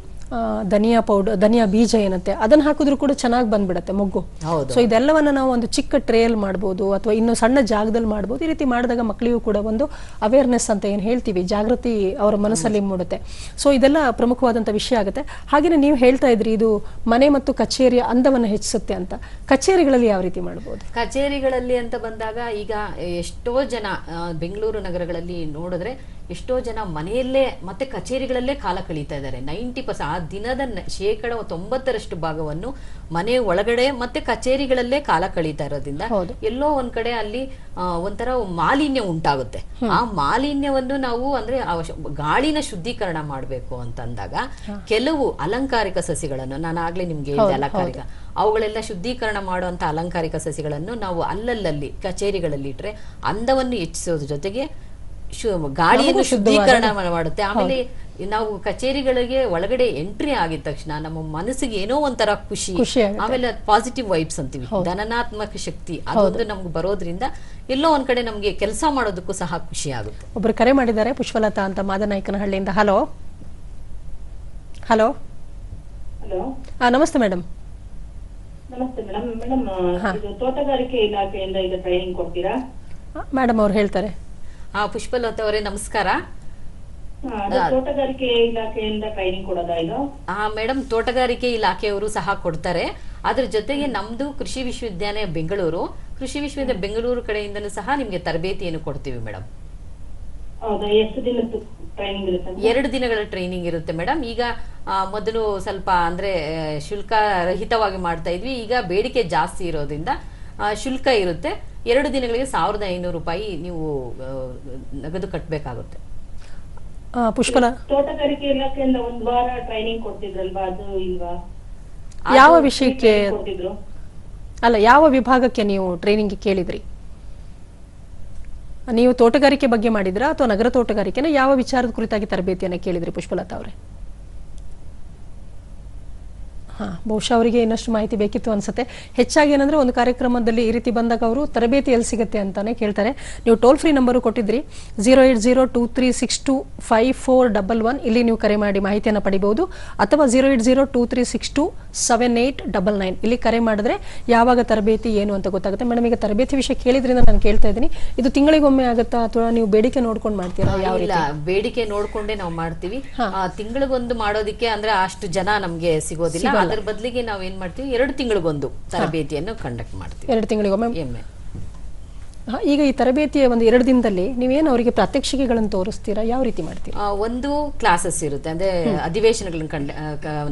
ಧನಿಯಾ ಪೌಡರ್ ಧನಿಯಾ ಬೀಜ ಏನಂತೆ ಅದನ್ನ ಹಾಕಿದ್ರು ಕೂಡ ಚೆನ್ನಾಗಿ ಬಂದ್ಬಿಡತ್ತೆ ಮೊಗ್ಗು. ಹೌದು. ಸೊ ಇದೆಲ್ಲವನ್ನ ನಾವು ಒಂದು ಚಿಕ್ಕ ಟ್ರೇಲ್ ಮಾಡ್ಬೋದು ಅಥವಾ ಇನ್ನು ಸಣ್ಣ ಜಾಗದಲ್ಲಿ ಮಾಡ್ಬೋದು. ಈ ರೀತಿ ಮಾಡಿದಾಗ ಮಕ್ಕಳಿಗೂ ಕೂಡ ಒಂದು ಅವೇರ್ನೆಸ್ ಅಂತ ಏನು ಹೇಳ್ತೀವಿ ಜಾಗೃತಿ ಅವರ ಮನಸ್ಸಲ್ಲಿ ಮೂಡುತ್ತೆ. ಸೊ ಇದೆಲ್ಲ ಪ್ರಮುಖವಾದಂಥ ವಿಷಯ ಆಗುತ್ತೆ. ಹಾಗೆಯೇ ನೀವು ಹೇಳ್ತಾ ಇದ್ರಿ ಇದು ಮನೆ ಮತ್ತು ಕಚೇರಿಯ ಅಂದವನ್ನು ಹೆಚ್ಚಿಸುತ್ತೆ ಅಂತ. ಕಚೇರಿಗಳಲ್ಲಿ ಯಾವ ರೀತಿ ಮಾಡ್ಬೋದು? ಕಚೇರಿಗಳಲ್ಲಿ ಅಂತ ಬಂದಾಗ ಈಗ ಎಷ್ಟೋ ಜನ ಬೆಂಗಳೂರು ನಗರಗಳಲ್ಲಿ ನೋಡಿದ್ರೆ ಎಷ್ಟೋ ಜನ ಮನೆಯಲ್ಲೇ ಮತ್ತೆ ಕಚೇರಿಗಳಲ್ಲೇ ಕಾಲ ಕಳೀತಾ ಇದ್ದಾರೆ. ನೈಂಟಿ ಪರ್ಸೆಂಟ್ ಆ ದಿನದ ಶೇಕಡ ತೊಂಬತ್ತರಷ್ಟು ಭಾಗವನ್ನು ಮನೆ ಒಳಗಡೆ ಮತ್ತೆ ಕಚೇರಿಗಳಲ್ಲೇ ಕಾಲ ಕಳೀತಾ ಇರೋದ್ರಿಂದ ಎಲ್ಲೋ ಒಂದ್ ಕಡೆ ಅಲ್ಲಿ ಒಂಥರ ಮಾಲಿನ್ಯ ಉಂಟಾಗುತ್ತೆ. ಆ ಮಾಲಿನ್ಯವನ್ನು ನಾವು ಅಂದ್ರೆ ಗಾಳಿನ ಶುದ್ಧೀಕರಣ ಮಾಡಬೇಕು ಅಂತಂದಾಗ ಕೆಲವು ಅಲಂಕಾರಿಕ ಸಸಿಗಳನ್ನು ನಾನು ಆಗ್ಲೇ ನಿಮ್ಗೆ ಹೇಳಿದೆ ಅಲಂಕಾರಿಕ ಅವುಗಳೆಲ್ಲ ಶುದ್ಧೀಕರಣ ಮಾಡುವಂತ ಅಲಂಕಾರಿಕ ಸಸಿಗಳನ್ನು ನಾವು ಅಲ್ಲಲ್ಲಲ್ಲಿ ಕಚೇರಿಗಳಲ್ಲಿ ಇಟ್ರೆ ಅಂದವನ್ನು ಹೆಚ್ಚಿಸೋದ್ರ ಜೊತೆಗೆ ಗಾಳಿಯನ್ನು ಶುದ್ಧೀಕರಣ ಮಾಡುತ್ತೆ ಆಮೇಲೆ ನಾವು ಕಚೇರಿಗಳಿಗೆ ಒಳಗಡೆ ಎಂಟ್ರಿ ಆಗಿದ ತಕ್ಷಣ ನಮ್ಮ ಮನಸ್ಸಿಗೆ ಏನೋ ಒಂಥರ ಖುಷಿ. ಆಮೇಲೆ ಪಾಸಿಟಿವ್ ವೈಬ್ಸ್ ಅಂತೀವಿ. ಧನನಾತ್ಮಕ ಶಕ್ತಿ. ಅದೊಂದು ನಮ್ಗೆ ಬರೋದ್ರಿಂದ ಎಲ್ಲೋ ಒಂದ್ ಕಡೆ ನಮ್ಗೆ ಕೆಲಸ ಮಾಡೋದಕ್ಕೂ ಸಹ ಖುಷಿ ಆಗುತ್ತೆ. ಒಬ್ರು ಕರೆ ಮಾಡಿದ್ದಾರೆ ಪುಷ್ಪಲತಾ ಅಂತ ಮಾದನಾಯಕನಹಳ್ಳಿಯಿಂದ. ಹಲೋ. ಹಲೋ. ಹಲೋ. ಆ, ನಮಸ್ತೆ ಮೇಡಮ್. ನಮಸ್ತೆ ಮೇಡಮ್. ಮೇಡಮ್ ತೋಟಗಾರಿಕೆ ಇಲಾಖೆಯಿಂದ ಇದು ಟ್ರೈನಿಂಗ್ ಕೊಡ್ತೀರಾ? ಮೇಡಮ್ ಅವ್ರು ಹೇಳ್ತಾರೆ. ಆ ಪುಷ್ಪಲತಾ ಅವರೇ ನಮಸ್ಕಾರ. ಹಾ, ತೋಟಗಾರಿಕೆ ಇಲಾಖೆಯಿಂದ ಟ್ರೈನಿಂಗ್ ಕೊಡೋದಾ ಇದು? ಆ ಮೇಡಮ್ ತೋಟಗಾರಿಕೆ ಇಲಾಖೆಯವರು ಸಹ ಕೊಡ್ತಾರೆ. ಅದ್ರ ಜೊತೆಗೆ ನಮ್ದು ಕೃಷಿ ವಿಶ್ವವಿದ್ಯಾಲಯ ಬೆಂಗಳೂರು. ಕೃಷಿ ವಿಶ್ವವಿದ್ಯಾಲಯ ಬೆಂಗಳೂರು ಕಡೆಯಿಂದನೂ ಸಹ ನಿಮ್ಗೆ ತರಬೇತಿಯನ್ನು ಕೊಡ್ತೀವಿ ಮೇಡಮ್ ಎರಡು ದಿನಗಳ ಟ್ರೈನಿಂಗ್ ಇರುತ್ತೆ ಮೇಡಮ್ ಈಗ ಮೊದಲು ಸ್ವಲ್ಪ ಅಂದ್ರೆ ಶುಲ್ಕ ರಹಿತವಾಗಿ ಮಾಡ್ತಾ ಇದ್ವಿ. ಈಗ ಬೇಡಿಕೆ ಜಾಸ್ತಿ ಇರೋದ್ರಿಂದ ಶುಲ್ಕ ಇರುತ್ತೆ. ಎರಡು ದಿನಗಳಿಗೆ ಸಾವಿರದ ಐನೂರು ರೂಪಾಯಿ ನೀವು ನಗದು ಕಟ್ಟಬೇಕಾಗುತ್ತೆ ಪುಷ್ಪಲ ತೋಟಗಾರಿಕೆ ಇಲಾಖೆಯಿಂದ ಒಂದ್ ವಾರ ಟ್ರೈನಿಂಗ್ ಕೊಡ್ತಿದ್ರಲ್ವಾ? ಅದು ಇಲ್ವಾ? ಯಾವ ವಿಷಯಕ್ಕೆ ಅಲ್ಲ ಯಾವ ವಿಭಾಗಕ್ಕೆ ನೀವು ಟ್ರೈನಿಂಗ್ ಕೇಳಿದ್ರಿ? ನೀವು ತೋಟಗಾರಿಕೆ ಬಗ್ಗೆ ಮಾಡಿದ್ರಾ ಅಥವಾ ನಗರ ತೋಟಗಾರಿಕೆನ? ಯಾವ ವಿಚಾರದ ಕುರಿತಾಗಿ ತರಬೇತಿಯನ್ನು ಕೇಳಿದ್ರಿ ಪುಷ್ಪಲತಾ ಅವರೇ? ಬಹುಶಃ ಅವರಿಗೆ ಇನ್ನಷ್ಟು ಮಾಹಿತಿ ಬೇಕಿತ್ತು ಅನ್ಸುತ್ತೆ. ಹೆಚ್ಚಾಗಿ ಏನಂದ್ರೆ ಒಂದು ಕಾರ್ಯಕ್ರಮದಲ್ಲಿ ಈ ರೀತಿ ಬಂದಾಗ ಅವರು ತರಬೇತಿ ಎಲ್ಲಿ ಸಿಗುತ್ತೆ ಅಂತಾನೆ ಕೇಳ್ತಾರೆ. ನೀವು toll free number ಕೊಟ್ಟಿದ್ರಿ. Zero eight zero two three six two five four double one ಇಲ್ಲಿ ನೀವು ಕರೆ ಮಾಡಿ ಮಾಹಿತಿಯನ್ನು ಪಡಿಬಹುದು. ಅಥವಾ zero eight zero two three six two seven eight double nine ಇಲ್ಲಿ ಕರೆ ಮಾಡಿದ್ರೆ ಯಾವಾಗ ತರಬೇತಿ ಏನು ಅಂತ ಗೊತ್ತಾಗುತ್ತೆ. ಮೇಡಮ್ ಈಗ ತರಬೇತಿ ವಿಷಯ ಕೇಳಿದ್ರಿಂದ ನಾನು ಕೇಳ್ತಾ ಇದ್ದೀನಿ. ಇದು ತಿಂಗಳಿಗೊಮ್ಮೆ ಆಗುತ್ತಾ ಅಥವಾ ನೀವು ಬೇಡಿಕೆ ನೋಡ್ಕೊಂಡು ಮಾಡ್ತೀರಾ? ಯಾವ ಇಲ್ಲ ಬೇಡಿಕೆ ನೋಡ್ಕೊಂಡೇ ನಾವು ಮಾಡ್ತೀವಿ. ತಿಂಗಳಿಗೊಂದು ಮಾಡೋದಿಕ್ಕೆ ಅಂದ್ರೆ ಅಷ್ಟು ಜನ ನಮ್ಗೆ ಸಿಗೋದಿಲ್ಲ. ಅದ್ರ ಬದಲಿಗೆ ನಾವ್ ಏನ್ ಮಾಡ್ತೀವಿ? ಎರಡು ತಿಂಗಳಿಗೊಂದು ತರಬೇತಿಯನ್ನು ಕಂಡಕ್ಟ್ ಮಾಡ್ತೀವಿ. ಎರಡು ತಿಂಗಳಿಗೊಮ್ಮೆ? ಎಮ್ಮೆ. ಈಗ ಈ ತರಬೇತಿಯ ಒಂದು ಎರಡು ದಿನದಲ್ಲಿ ನೀವೇನು ಅವರಿಗೆ ಪ್ರಾತ್ಯಕ್ಷಿಕೆಗಳನ್ನು ತೋರಿಸ್ತೀರಾ? ಯಾವ ರೀತಿ ಮಾಡ್ತೀವಿ ಒಂದು ಕ್ಲಾಸಸ್ ಇರುತ್ತೆ. ಅಂದ್ರೆ ಅಧಿವೇಶನಗಳನ್ನು ಕಂಡ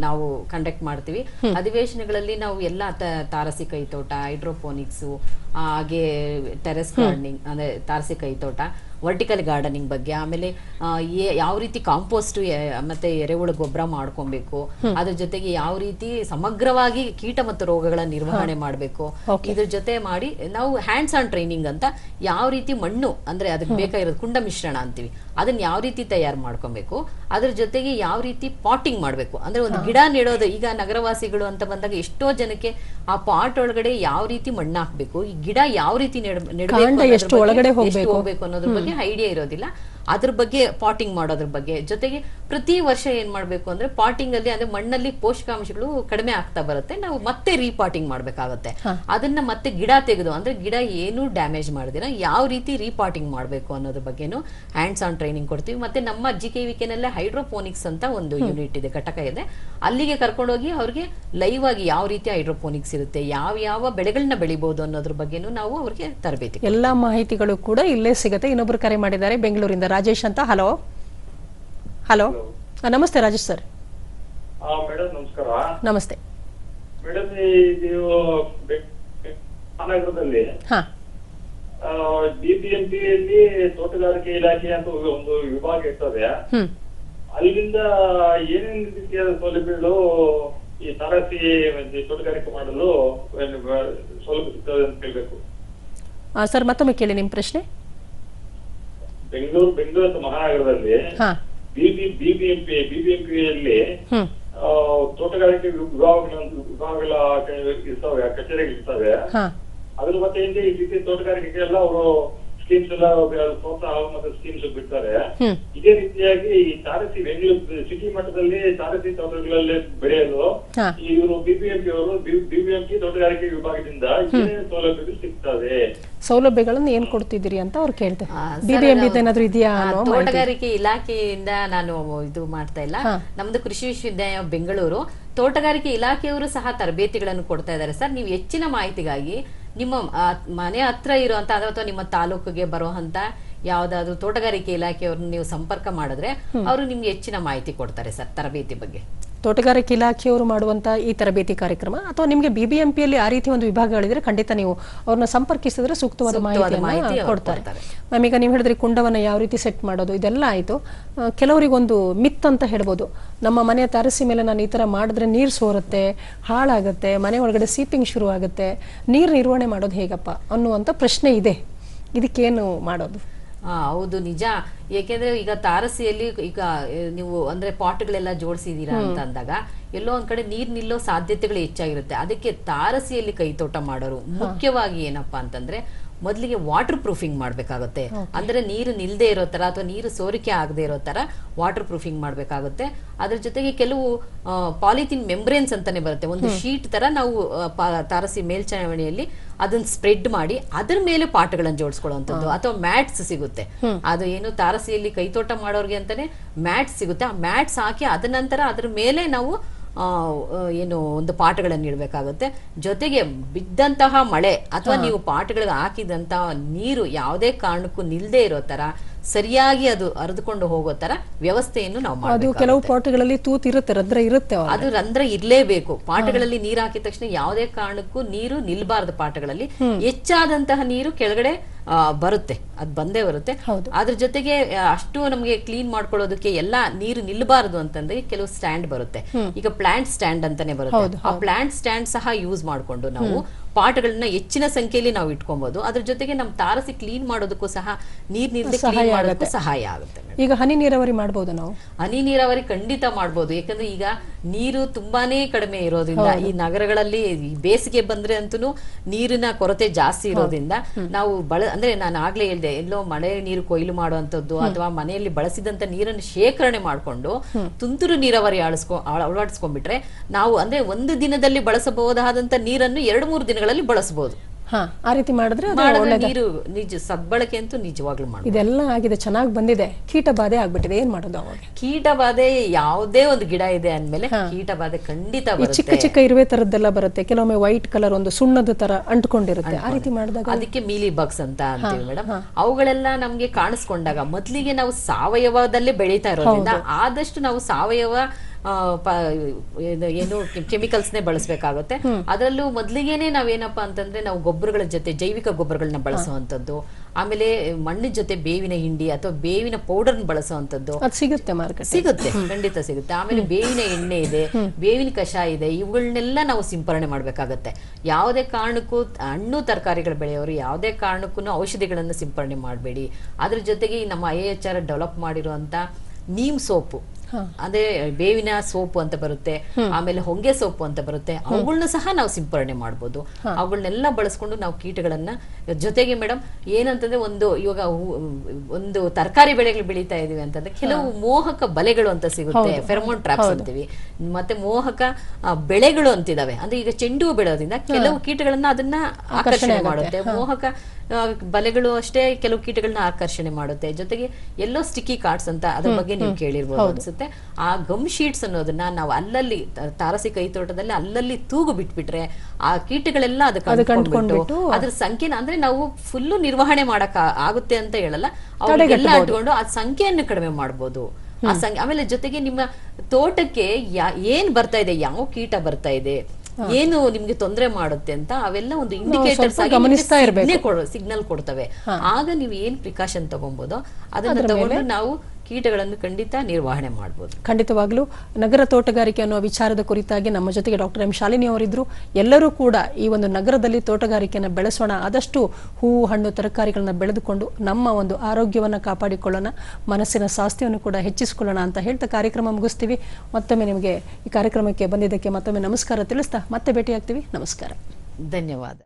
ನಾವು ಕಂಡಕ್ಟ್ ಮಾಡ್ತೀವಿ. ಅಧಿವೇಶನಗಳಲ್ಲಿ ನಾವು ಎಲ್ಲ ತಾರಸಿ ಕೈತೋಟ ಹೈಡ್ರೋಪೋನಿಕ್ಸ್ ಹಾಗೆ ಟೆರೆಸ್ ಗಾರ್ಡನಿಂಗ್ ಅಂದ್ರೆ ತಾರಸಿ ಕೈತೋಟ ವರ್ಟಿಕಲ್ ಗಾರ್ಡನಿಂಗ್ ಬಗ್ಗೆ ಆಮೇಲೆ ಯಾವ ರೀತಿ ಕಾಂಪೋಸ್ಟ್ ಮತ್ತೆ ಎರೆಹುಳ ಗೊಬ್ಬರ ಮಾಡ್ಕೊಬೇಕು ಅದ್ರ ಜೊತೆಗೆ ಯಾವ ರೀತಿ ಸಮಗ್ರವಾಗಿ ಕೀಟ ಮತ್ತು ರೋಗಗಳ ನಿರ್ವಹಣೆ ಮಾಡಬೇಕು. ಇದ್ರ ಜೊತೆ ಮಾಡಿ ನಾವು ಹ್ಯಾಂಡ್ಸ್ ಆನ್ ಟ್ರೈನಿಂಗ್ ಅಂತ ಯಾವ ರೀತಿ ಮಣ್ಣು ಅಂದ್ರೆ ಅದಕ್ಕೆ ಬೇಕಾಗಿರೋದು ಕುಂಡ ಮಿಶ್ರಣ ಅಂತೀವಿ. ಅದನ್ನ ಯಾವ ರೀತಿ ತಯಾರು ಮಾಡ್ಕೊಬೇಕು ಅದ್ರ ಜೊತೆಗೆ ಯಾವ ರೀತಿ ಪಾಟಿಂಗ್ ಮಾಡ್ಬೇಕು. ಅಂದ್ರೆ ಒಂದು ಗಿಡ ನೆಡೋದು ಈಗ ನಗರವಾಸಿಗಳು ಅಂತ ಬಂದಾಗ ಎಷ್ಟೋ ಜನಕ್ಕೆ ಆ ಪಾಟ್ ಒಳಗಡೆ ಯಾವ ರೀತಿ ಮಣ್ಣು ಹಾಕ್ಬೇಕು ಈ ಗಿಡ ಯಾವ ರೀತಿ ನೆಡ್- ನೆಡ್ಬೇಕು? ಹೋಗ್ಬೇಕು. ಅನ್ನೋದ್ರ ಬಗ್ಗೆ ಐಡಿಯಾ ಇರೋದಿಲ್ಲ. ಅದ್ರ ಬಗ್ಗೆ ಪಾಟಿಂಗ್ ಮಾಡೋದ್ರ ಬಗ್ಗೆ. ಜೊತೆಗೆ ಪ್ರತಿ ವರ್ಷ ಏನ್ ಮಾಡ್ಬೇಕು ಅಂದ್ರೆ ಪಾಟಿಂಗ್ ಅಲ್ಲಿ ಅಂದ್ರೆ ಮಣ್ಣಲ್ಲಿ ಪೋಷಕಾಂಶಗಳು ಕಡಿಮೆ ಆಗ್ತಾ ಬರುತ್ತೆ. ನಾವು ಮತ್ತೆ ರೀಪಾಟಿಂಗ್ ಮಾಡ್ಬೇಕಾಗತ್ತೆ. ಅದನ್ನ ಮತ್ತೆ ಗಿಡ ತೆಗೆದು ಅಂದ್ರೆ ಗಿಡ ಏನು ಡ್ಯಾಮೇಜ್ ಮಾಡಿದಿರ ಯಾವ ರೀತಿ ರೀಪಾಟಿಂಗ್ ಮಾಡ್ಬೇಕು ಅನ್ನೋದ್ರ ಬಗ್ಗೆನು ಹ್ಯಾಂಡ್ಸ್ ಆನ್ ಟ್ರೈನಿಂಗ್ ಕೊಡ್ತೀವಿ. ಮತ್ತೆ ನಮ್ಮ ಜಿ ಕೆ ವಿಕೆನಲ್ಲೇ ಹೈಡ್ರೋಪೋನಿಕ್ಸ್ ಅಂತ ಒಂದು ಯೂನಿಟ್ ಇದೆ ಘಟಕ ಇದೆ. ಅಲ್ಲಿಗೆ ಕರ್ಕೊಂಡೋಗಿ ಅವ್ರಿಗೆ ಲೈವ್ ಆಗಿ ಯಾವ ರೀತಿ ಹೈಡ್ರೋಪೋನಿಕ್ಸ್ ಇರುತ್ತೆ ಯಾವ ಯಾವ ಬೆಳೆಗಳನ್ನ ಬೆಳಿಬಹುದು ಅನ್ನೋದ್ರ ಬಗ್ಗೆನೂ ನಾವು ಅವ್ರಿಗೆ ತರಬೇತಿ ಎಲ್ಲಾ ಮಾಹಿತಿಗಳು ಕೂಡ ಇಲ್ಲೇ ಸಿಗುತ್ತೆ. ಇನ್ನೊಬ್ರು ಕರೆ ಮಾಡಿದ್ದಾರೆ. ಬೆಂಗಳೂರಿಂದ ರಾಜೇಶ್ ಅಂತ? ಹಲೋ ಹಲೋ ನಮಸ್ತೆ ರಾಜೇಶ್ ಸರ್. ನಮಸ್ಕಾರ. ನಮಸ್ತೆ. ಮೇಡಮ್ ನೀವು ಮಹಾನಗರದಲ್ಲಿ ಹಾ. ಡಿಬಿಎಂಪಿಯಲ್ಲಿ ತೋಟಗಾರಿಕೆ ಇಲಾಖೆ ಅಂತ ಒಂದು ವಿಭಾಗ ಇರ್ತದೆ. ಅಲ್ಲಿಂದ ಏನೇನು ರೀತಿಯ ಸೌಲಭ್ಯಗಳು ಈ ತಾರಸಿ ತೋಟಗಾರಿಕೆ ಮಾಡಲು ಸೌಲಭ್ಯ ಸಿಗ್ತದೆ ಅಂತ ಕೇಳಬೇಕು. ಆ, ಸರ್ ಮತ್ತೊಮ್ಮೆ ಕೇಳಿ ನಿಮ್ಮ ಪ್ರಶ್ನೆ. ಬೆಂಗಳೂರು ಬೆಂಗಳೂರು ಮಹಾನಗರದಲ್ಲಿ ಬಿಬಿ ಬಿಬಿಎಂಪಿ ಬಿಬಿಎಂಪಿಯಲ್ಲಿ ತೋಟಗಾರಿಕೆ ವಿಭಾಗಗಳ ವಿಭಾಗಗಳ ಇರ್ತವೆ ಕಚೇರಿಗಳು ಇರ್ತವೆ ಅದ್ರ ಮತ್ತೆ ಹಿಂದೆ ಈ ರೀತಿ ತೋಟಗಾರಿಕೆಗೆ ಎಲ್ಲ ಅವರು ಸ್ಕೀಮ್ಸ್ ಎಲ್ಲ ಪ್ರೋತ್ಸಾಹ ಮತ್ತೆ ಸ್ಕೀಮ್ಸ್ ಬಿಡ್ತಾರೆ. ಇದೇ ರೀತಿಯಾಗಿ ಈ ತಾರಸಿ ಬೆಂಗಳೂರು ಸಿಟಿ ಮಟ್ಟದಲ್ಲಿ ತಾರಸಿ ತೊಂದರೆಗಳಲ್ಲಿ ಬೆಳೆಯಲು. ಇವರು ಬಿಬಿಎಂಪಿ ಅವರು ಬಿಬಿಎಂಪಿ ತೋಟಗಾರಿಕೆ ವಿಭಾಗದಿಂದ ಸೌಲಭ್ಯಗಳು ಸಿಗ್ತದೆ ಸೌಲಭ್ಯಗಳನ್ನು ಏನ್ ಕೊಡ್ತಿದ್ದೀರಿ ಅಂತ ಅವ್ರು ಕೇಳ್ತಾರೆ. ಬಿಬಿಎಂಪಿ ಏನಾದ್ರು ಇದೆಯಾ ತೋಟಗಾರಿಕೆ ಇಲಾಖೆಯಿಂದ ನಾನು ಇದು ಮಾಡ್ತಾ ಇಲ್ಲ. ನಮ್ದು ಕೃಷಿ ವಿಶ್ವವಿದ್ಯಾಲಯ ಬೆಂಗಳೂರು. ತೋಟಗಾರಿಕೆ ಇಲಾಖೆಯವರು ಸಹ ತರಬೇತಿಗಳನ್ನು ಕೊಡ್ತಾ ಇದ್ದಾರೆ. ಸರ್ ನೀವು ಹೆಚ್ಚಿನ ಮಾಹಿತಿಗಾಗಿ ನಿಮ್ಮ ಮನೆ ಹತ್ರ ಇರುವಂತ ಅಥವಾ ನಿಮ್ಮ ತಾಲೂಕಿಗೆ ಬರುವಂತ ಯಾವ್ದಾದ್ರು ತೋಟಗಾರಿಕೆ ಇಲಾಖೆಯವ್ರನ್ನ ನೀವು ಸಂಪರ್ಕ ಮಾಡಿದ್ರೆ ಅವರು ನಿಮ್ಗೆ ಹೆಚ್ಚಿನ ಮಾಹಿತಿ ಕೊಡ್ತಾರೆ ಸರ್ ತರಬೇತಿ ಬಗ್ಗೆ. ತೋಟಗಾರಿಕೆ ಇಲಾಖೆಯವರು ಮಾಡುವಂತ ಈ ತರಬೇತಿ ಕಾರ್ಯಕ್ರಮ ಅಥವಾ ನಿಮಗೆ ಬಿಬಿಎಂಪಿಯಲ್ಲಿ ಆ ರೀತಿ ಒಂದು ವಿಭಾಗಗಳಿದ್ರೆ ಖಂಡಿತ ನೀವು ಅವ್ರನ್ನ ಸಂಪರ್ಕಿಸಿದ್ರೆ ಸೂಕ್ತವಾದ ಮಾಹಿತಿ ಮಾಹಿತಿಯನ್ನು ಕೊಡ್ತಾರೆ. ಕೊಡ್ತಾರೆ. ಮ್ಯಾಮ್ ಈಗ ನೀವು ಹೇಳಿದ್ರೆ ಕುಂಡವನ್ನ ಯಾವ ರೀತಿ ಸೆಟ್ ಮಾಡೋದು ಇದೆಲ್ಲ ಆಯ್ತು. ಕೆಲವರಿಗೊಂದು ಮಿತ್ ಅಂತ ಹೇಳ್ಬೋದು. ನಮ್ಮ ಮನೆಯ ತರಸಿ ಮೇಲೆ ನಾನು ಈ ತರ ಮಾಡಿದ್ರೆ ನೀರು ಸೋರುತ್ತೆ ಹಾಳಾಗುತ್ತೆ ಮನೆ ಒಳಗಡೆ ಸೀಪಿಂಗ್ ಶುರು ಆಗುತ್ತೆ ನೀರು ನಿರ್ವಹಣೆ ಮಾಡೋದು ಹೇಗಪ್ಪ ಅನ್ನುವಂತ ಪ್ರಶ್ನೆ ಇದೆ. ಇದಕ್ಕೇನು ಮಾಡೋದು? ಆ, ಹೌದು ನಿಜ. ಏಕೆಂದ್ರೆ ಈಗ ತಾರಸಿಯಲ್ಲಿ ಈಗ ನೀವು ಅಂದ್ರೆ ಪಾಟ್ಗಳೆಲ್ಲ ಜೋಡಿಸಿದೀರಾ ಅಂತ ಅಂದಾಗ ಎಲ್ಲೋ ಒಂದ್ ಕಡೆ ನೀರ್ ನಿಲ್ಲೋ ಸಾಧ್ಯತೆಗಳು ಹೆಚ್ಚಾಗಿರುತ್ತೆ. ಅದಕ್ಕೆ ತಾರಸಿಯಲ್ಲಿ ಕೈತೋಟ ಮಾಡೋರು ಮುಖ್ಯವಾಗಿ ಏನಪ್ಪಾ ಅಂತಂದ್ರೆ ಮೊದಲಿಗೆ ವಾಟರ್ ಪ್ರೂಫಿಂಗ್ ಮಾಡಬೇಕಾಗುತ್ತೆ ಅಂದ್ರೆ ನೀರು ನಿಲ್ಲದೆ ಇರೋ ಥರ ಅಥವಾ ನೀರು ಸೋರಿಕೆ ಆಗದೆ ಇರೋ ಥರ ವಾಟರ್ ಪ್ರೂಫಿಂಗ್ ಮಾಡಬೇಕಾಗುತ್ತೆ. ಅದ್ರ ಜೊತೆಗೆ ಕೆಲವು ಪಾಲಿಥಿನ್ ಮೆಂಬ್ರೇನ್ಸ್ ಅಂತಾನೆ ಬರುತ್ತೆ. ಒಂದು ಶೀಟ್ ತರ ನಾವು ತಾರಸಿ ಮೇಲ್ಚಾವಣಿಯಲ್ಲಿ ಅದನ್ನ ಸ್ಪ್ರೆಡ್ ಮಾಡಿ ಅದ್ರ ಮೇಲೆ ಪಾಟ್ಗಳನ್ನು ಜೋಡಿಸ್ಕೊಳ್ಳುವಂಥದ್ದು. ಅಥವಾ ಮ್ಯಾಟ್ಸ್ ಸಿಗುತ್ತೆ. ಅದು ಏನು ತಾರಸಿಯಲ್ಲಿ ಕೈತೋಟ ಮಾಡೋರಿಗೆ ಅಂತಾನೆ ಮ್ಯಾಟ್ಸ್ ಸಿಗುತ್ತೆ. ಆ ಮ್ಯಾಟ್ಸ್ ಹಾಕಿ ಅದ ನಂತರ ಅದ್ರ ಮೇಲೆ ನಾವು ಏನು ಒಂದು ಪಾಠಗಳನ್ನು ಇಡಬೇಕಾಗುತ್ತೆ ಜೊತೆಗೆ ಬಿದ್ದಂತಹ ಮಳೆ ಅಥವಾ ನೀವು ಪಾಠಗಳಿಗೆ ಹಾಕಿದಂತಹ ನೀರು ಯಾವುದೇ ಕಾರಣಕ್ಕೂ ನಿಲ್ಲದೆ ಇರೋ ತರ ಸರಿಯಾಗಿ ಅದು ಹರಿದುಕೊಂಡು ಹೋಗೋ ತರ ವ್ಯವಸ್ಥೆಯನ್ನು ನಾವು ಅದು ಕೆಲವು ಪಾಠಗಳಲ್ಲಿ ತೂತ್ ಇರುತ್ತೆ ರಂಧ್ರ ಇರುತ್ತೆ ಅದು ರಂಧ್ರ ಇರಲೇಬೇಕು. ಪಾಠಗಳಲ್ಲಿ ನೀರು ಹಾಕಿದ ತಕ್ಷಣ ಯಾವುದೇ ಕಾರಣಕ್ಕೂ ನೀರು ನಿಲ್ಬಾರದು ಪಾಠಗಳಲ್ಲಿ. ಹೆಚ್ಚಾದಂತಹ ನೀರು ಕೆಳಗಡೆ ಬರುತ್ತೆ. ಅದು ಬಂದೇ ಬರುತ್ತೆ. ಅದ್ರ ಜೊತೆಗೆ ಅಷ್ಟು ನಮಗೆ ಕ್ಲೀನ್ ಮಾಡ್ಕೊಳ್ಳೋದಕ್ಕೆ ಎಲ್ಲ ನೀರು ನಿಲ್ಬಾರ್ದು ಅಂತಂದ್ರೆ ಕೆಲವು ಸ್ಟ್ಯಾಂಡ್ ಬರುತ್ತೆ. ಈಗ ಪ್ಲಾಂಟ್ ಸ್ಟ್ಯಾಂಡ್ ಅಂತಾನೆ ಬರುತ್ತೆ. ಆ ಪ್ಲಾಂಟ್ ಸ್ಟ್ಯಾಂಡ್ ಸಹ ಯೂಸ್ ಮಾಡ್ಕೊಂಡು ನಾವು ಪಾಟ್ಗಳನ್ನ ಹೆಚ್ಚಿನ ಸಂಖ್ಯೆಯಲ್ಲಿ ನಾವು ಇಟ್ಕೊಬಹುದು ಅದ್ರ ಜೊತೆಗೆ ನಮ್ಮ ತಾರಸಿ ಕ್ಲೀನ್ ಮಾಡೋದಕ್ಕೂ ಸಹ ನೀರ್ ನೀರ್ ಕ್ಲೀನ್ ಮಾಡೋದಕ್ಕೂ ಸಹಾಯ ಆಗುತ್ತೆ ಈಗ ಹನಿ ನೀರಾವರಿ ಮಾಡಬಹುದು ನಾವು? ಹನಿ ನೀರಾವರಿ ಖಂಡಿತ ಮಾಡಬಹುದು ಯಾಕಂದ್ರೆ ಈಗ ನೀರು ತುಂಬಾನೇ ಕಡಿಮೆ ಇರೋದ್ರಿಂದ ಈ ನಗರಗಳಲ್ಲಿ ಬೇಸಿಗೆ ಬಂದ್ರೆ ಅಂತೂ ನೀರಿನ ಕೊರತೆ ಜಾಸ್ತಿ ಇರೋದ್ರಿಂದ ನಾವು ಬಳ ಅಂದ್ರೆ ನಾನು ಆಗ್ಲೇ ಹೇಳ್ದೆ ಎಲ್ಲೋ ಮಳೆ ನೀರು ಕೊಯ್ಲು ಮಾಡುವಂತದ್ದು ಅಥವಾ ಮನೆಯಲ್ಲಿ ಬಳಸಿದಂತ ನೀರನ್ನು ಶೇಖರಣೆ ಮಾಡ್ಕೊಂಡು ತುಂತುರು ನೀರಾವರಿ ಅಳಿಸ್ಕೊ ಅಳ- ಅಳವಡಿಸ್ಕೊಂಡ್ಬಿಟ್ರೆ ನಾವು ಅಂದ್ರೆ ಒಂದು ದಿನದಲ್ಲಿ ಬಳಸಬಹುದಾದಂತ ನೀರನ್ನು ಎರಡು ಮೂರು ದಿನಗಳಲ್ಲಿ ಬಳಸಬಹುದು. ಆ ರೀತಿ ಮಾಡಿದ್ರೆ ನೀರು ನಿಜ ಸದ್ಬಳಕೆ ಅಂತೂ ನಿಜವಾಗ್ಲೂ ಮಾಡಿ ಇದೆಲ್ಲ ಆಗಿದೆ ಚೆನ್ನಾಗಿ ಬಂದಿದೆ. ಕೀಟ ಬಾಧೆ ಆಗ್ಬಿಟ್ಟಿದೆ ಏನ್ ಮಾಡೋದು ಅವಾಗ? ಕೀಟ ಬಾಧೆ ಯಾವುದೇ ಒಂದು ಗಿಡ ಇದೆ ಅಂದ್ಮೇಲೆ ಕೀಟ ಬಾಧೆ ಖಂಡಿತ ಚಿಕ್ಕ ಚಿಕ್ಕ ಇರುವೆ ತರದ್ದೆಲ್ಲ ಬರುತ್ತೆ ಕೆಲವೊಮ್ಮೆ ವೈಟ್ ಕಲರ್ ಒಂದು ಸುಣ್ಣದ ತರ ಅಂಟ್ಕೊಂಡಿರುತ್ತೆ. ಆ ರೀತಿ ಮಾಡಿದಾಗ ಅದಕ್ಕೆ ಮೀಲಿ ಬಗ್ಸ್ ಅಂತ ಅಂತೀವಿ ಮೇಡಮ್ ಅವುಗಳೆಲ್ಲ ನಮ್ಗೆ ಕಾಣಿಸ್ಕೊಂಡಾಗ ಮೊದ್ಲಿಗೆ ನಾವು ಸಾವಯವದಲ್ಲೇ ಬೆಳೀತಾ ಇರೋದ್ರಿಂದ ಆದಷ್ಟು ನಾವು ಸಾವಯವ ಏನು ಕೆಮಿಕಲ್ಸ್ನೇ ಬಳಸಬೇಕಾಗುತ್ತೆ. ಅದರಲ್ಲೂ ಮೊದಲಿಗೆನೆ ನಾವೇನಪ್ಪ ಅಂತಂದ್ರೆ ನಾವು ಗೊಬ್ಬರಗಳ ಜೊತೆ ಜೈವಿಕ ಗೊಬ್ಬರಗಳನ್ನ ಬಳಸುವಂತದ್ದು ಆಮೇಲೆ ಮಣ್ಣಿನ ಜೊತೆ ಬೇವಿನ ಹಿಂಡಿ ಅಥವಾ ಬೇವಿನ ಪೌಡರ್ನ ಬಳಸುವಂತದ್ದು ಅದು ಸಿಗುತ್ತೆ ಮಾರ್ಕೆಟ್ ಸಿಗುತ್ತೆ ಖಂಡಿತ ಸಿಗುತ್ತೆ. ಆಮೇಲೆ ಬೇವಿನ ಎಣ್ಣೆ ಇದೆ ಬೇವಿನ ಕಷಾಯ ಇದೆ ಇವುಗಳನ್ನೆಲ್ಲ ನಾವು ಸಿಂಪರಣೆ ಮಾಡ್ಬೇಕಾಗತ್ತೆ. ಯಾವುದೇ ಕಾರಣಕ್ಕೂ ಹಣ್ಣು ತರಕಾರಿಗಳು ಬೆಳೆಯೋರು ಯಾವುದೇ ಕಾರಣಕ್ಕೂ ಔಷಧಿಗಳನ್ನು ಸಿಂಪರಣೆ ಮಾಡಬೇಡಿ. ಅದ್ರ ಜೊತೆಗೆ ನಮ್ಮ ಐ ಎಚ್ ಆರ್ ಡೆವಲಪ್ ಮಾಡಿರುವಂತ ನೀಮ್ ಸೋಪು. ಅದೇ ಬೇವಿನ ಸೋಪು ಅಂತ ಬರುತ್ತೆ ಆಮೇಲೆ ಹೊಂಗೆ ಸೋಪು ಅಂತ ಬರುತ್ತೆ. ಅವುಗಳನ್ನ ಸಹ ನಾವು ಸಿಂಪರಣೆ ಮಾಡಬಹುದು ಅವುಗಳನ್ನೆಲ್ಲ ಬಳಸ್ಕೊಂಡು ನಾವು ಕೀಟಗಳನ್ನ ಜೊತೆಗೆ ಮೇಡಮ್ ಏನಂತಂದ್ರೆ ಒಂದು ಇವಾಗ ಒಂದು ತರಕಾರಿ ಬೆಳೆಗಳು ಬೆಳೀತಾ ಇದೀವಿ ಅಂತಂದ್ರೆ ಕೆಲವು ಮೋಹಕ ಬಲೆಗಳು ಅಂತ ಸಿಗುತ್ತೆ. ಫೆರಮೋನ್ ಟ್ರಾಪ್ಸ್ ಅಂತೀವಿ. ಮತ್ತೆ ಮೋಹಕ ಬೆಳೆಗಳು ಅಂತಿದಾವೆ. ಅಂದ್ರೆ ಈಗ ಚೆಂಡು ಬೆಳೆಯೋದ್ರಿಂದ ಕೆಲವು ಕೀಟಗಳನ್ನ ಅದನ್ನ ಆಕರ್ಷಣೆ ಮಾಡುತ್ತೆ. ಮೋಹಕ ಬಲೆಗಳು ಅಷ್ಟೇ ಕೆಲವು ಕೀಟಗಳನ್ನ ಆಕರ್ಷಣೆ ಮಾಡುತ್ತೆ. ಜೊತೆಗೆ ಎಲ್ಲೋ ಸ್ಟಿಕ್ಕಿ ಕಾರ್ಡ್ಸ್ ಅಂತ ಅದ್ರ ಬಗ್ಗೆ ನೀವು ಕೇಳಿರ್ಬೋದು ಅನ್ಸುತ್ತೆ. ಆ ಗಮ್ ಶೀಟ್ಸ್ ಅನ್ನೋದನ್ನ ನಾವು ಅಲ್ಲಲ್ಲಿ ತಾರಸಿ ಕೈ ತೋಟದಲ್ಲಿ ಅಲ್ಲಲ್ಲಿ ತೂಗು ಬಿಟ್ಬಿಟ್ರೆ ಆ ಕೀಟಗಳೆಲ್ಲ ಅದಕ್ಕೆ ಅದ್ರ ಸಂಖ್ಯೆನ ಅಂದ್ರೆ ನಾವು ಫುಲ್ಲು ನಿರ್ವಹಣೆ ಮಾಡಕ್ ಆಗುತ್ತೆ ಅಂತ ಹೇಳಲ್ಲ. ಅವ್ರಿಗೆಲ್ಲ ಅಂಟ್ಕೊಂಡು ಆ ಸಂಖ್ಯೆಯನ್ನು ಕಡಿಮೆ ಮಾಡ್ಬೋದು. ಆ ಸಂಖ್ಯೆ ಆಮೇಲೆ ಜೊತೆಗೆ ನಿಮ್ಮ ತೋಟಕ್ಕೆ ಯಾ- ಏನ್ ಬರ್ತಾ ಇದೆ? ಯಾವ ಕೀಟ ಬರ್ತಾ ಇದೆ? ಏನು ನಿಮ್ಗೆ ತೊಂದರೆ ಮಾಡುತ್ತೆ ಅಂತ ಅವೆಲ್ಲ ಒಂದು ಇಂಡಿಕೇಟರ್ಸ್ ಆಗಿ ಗಮನಿಸ್ತಾ ಇರ್ಬೇಕು. ಸಿಗ್ನಲ್ ಕೊಡ್ತವೆ. ಆಗ ನೀವು ಏನ್ ಪ್ರಿಕಾಷನ್ ತಗೊಬಹುದು ಅದನ್ನ ತಗೊಂಡು ನಾವು ಕೀಟಗಳನ್ನು ಖಂಡಿತ ನಿರ್ವಹಣೆ ಮಾಡಬಹುದು ಖಂಡಿತವಾಗ್ಲೂ ನಗರ ತೋಟಗಾರಿಕೆ ಅನ್ನುವ ವಿಚಾರದ ಕುರಿತಾಗಿ ನಮ್ಮ ಜೊತೆಗೆ ಡಾಕ್ಟರ್ ಎಂ ಶಾಲಿನಿ ಅವರಿದ್ರು ಎಲ್ಲರೂ ಕೂಡ ಈ ಒಂದು ನಗರದಲ್ಲಿ ತೋಟಗಾರಿಕೆಯನ್ನು ಬೆಳೆಸೋಣ. ಆದಷ್ಟು ಹೂವು ಹಣ್ಣು ತರಕಾರಿಗಳನ್ನ ಬೆಳೆದುಕೊಂಡು ನಮ್ಮ ಒಂದು ಆರೋಗ್ಯವನ್ನು ಕಾಪಾಡಿಕೊಳ್ಳೋಣ. ಮನಸ್ಸಿನ ಸ್ವಾಸ್ಥ್ಯವನ್ನು ಕೂಡ ಹೆಚ್ಚಿಸಿಕೊಳ್ಳೋಣ ಅಂತ ಹೇಳ್ತಾ ಕಾರ್ಯಕ್ರಮ ಮುಗಿಸ್ತೀವಿ. ಮತ್ತೊಮ್ಮೆ ನಿಮಗೆ ಈ ಕಾರ್ಯಕ್ರಮಕ್ಕೆ ಬಂದಿದ್ದಕ್ಕೆ ಮತ್ತೊಮ್ಮೆ ನಮಸ್ಕಾರ ತಿಳಿಸ್ತಾ ಮತ್ತೆ ಭೇಟಿಯಾಗ್ತೀವಿ. ನಮಸ್ಕಾರ. ಧನ್ಯವಾದ.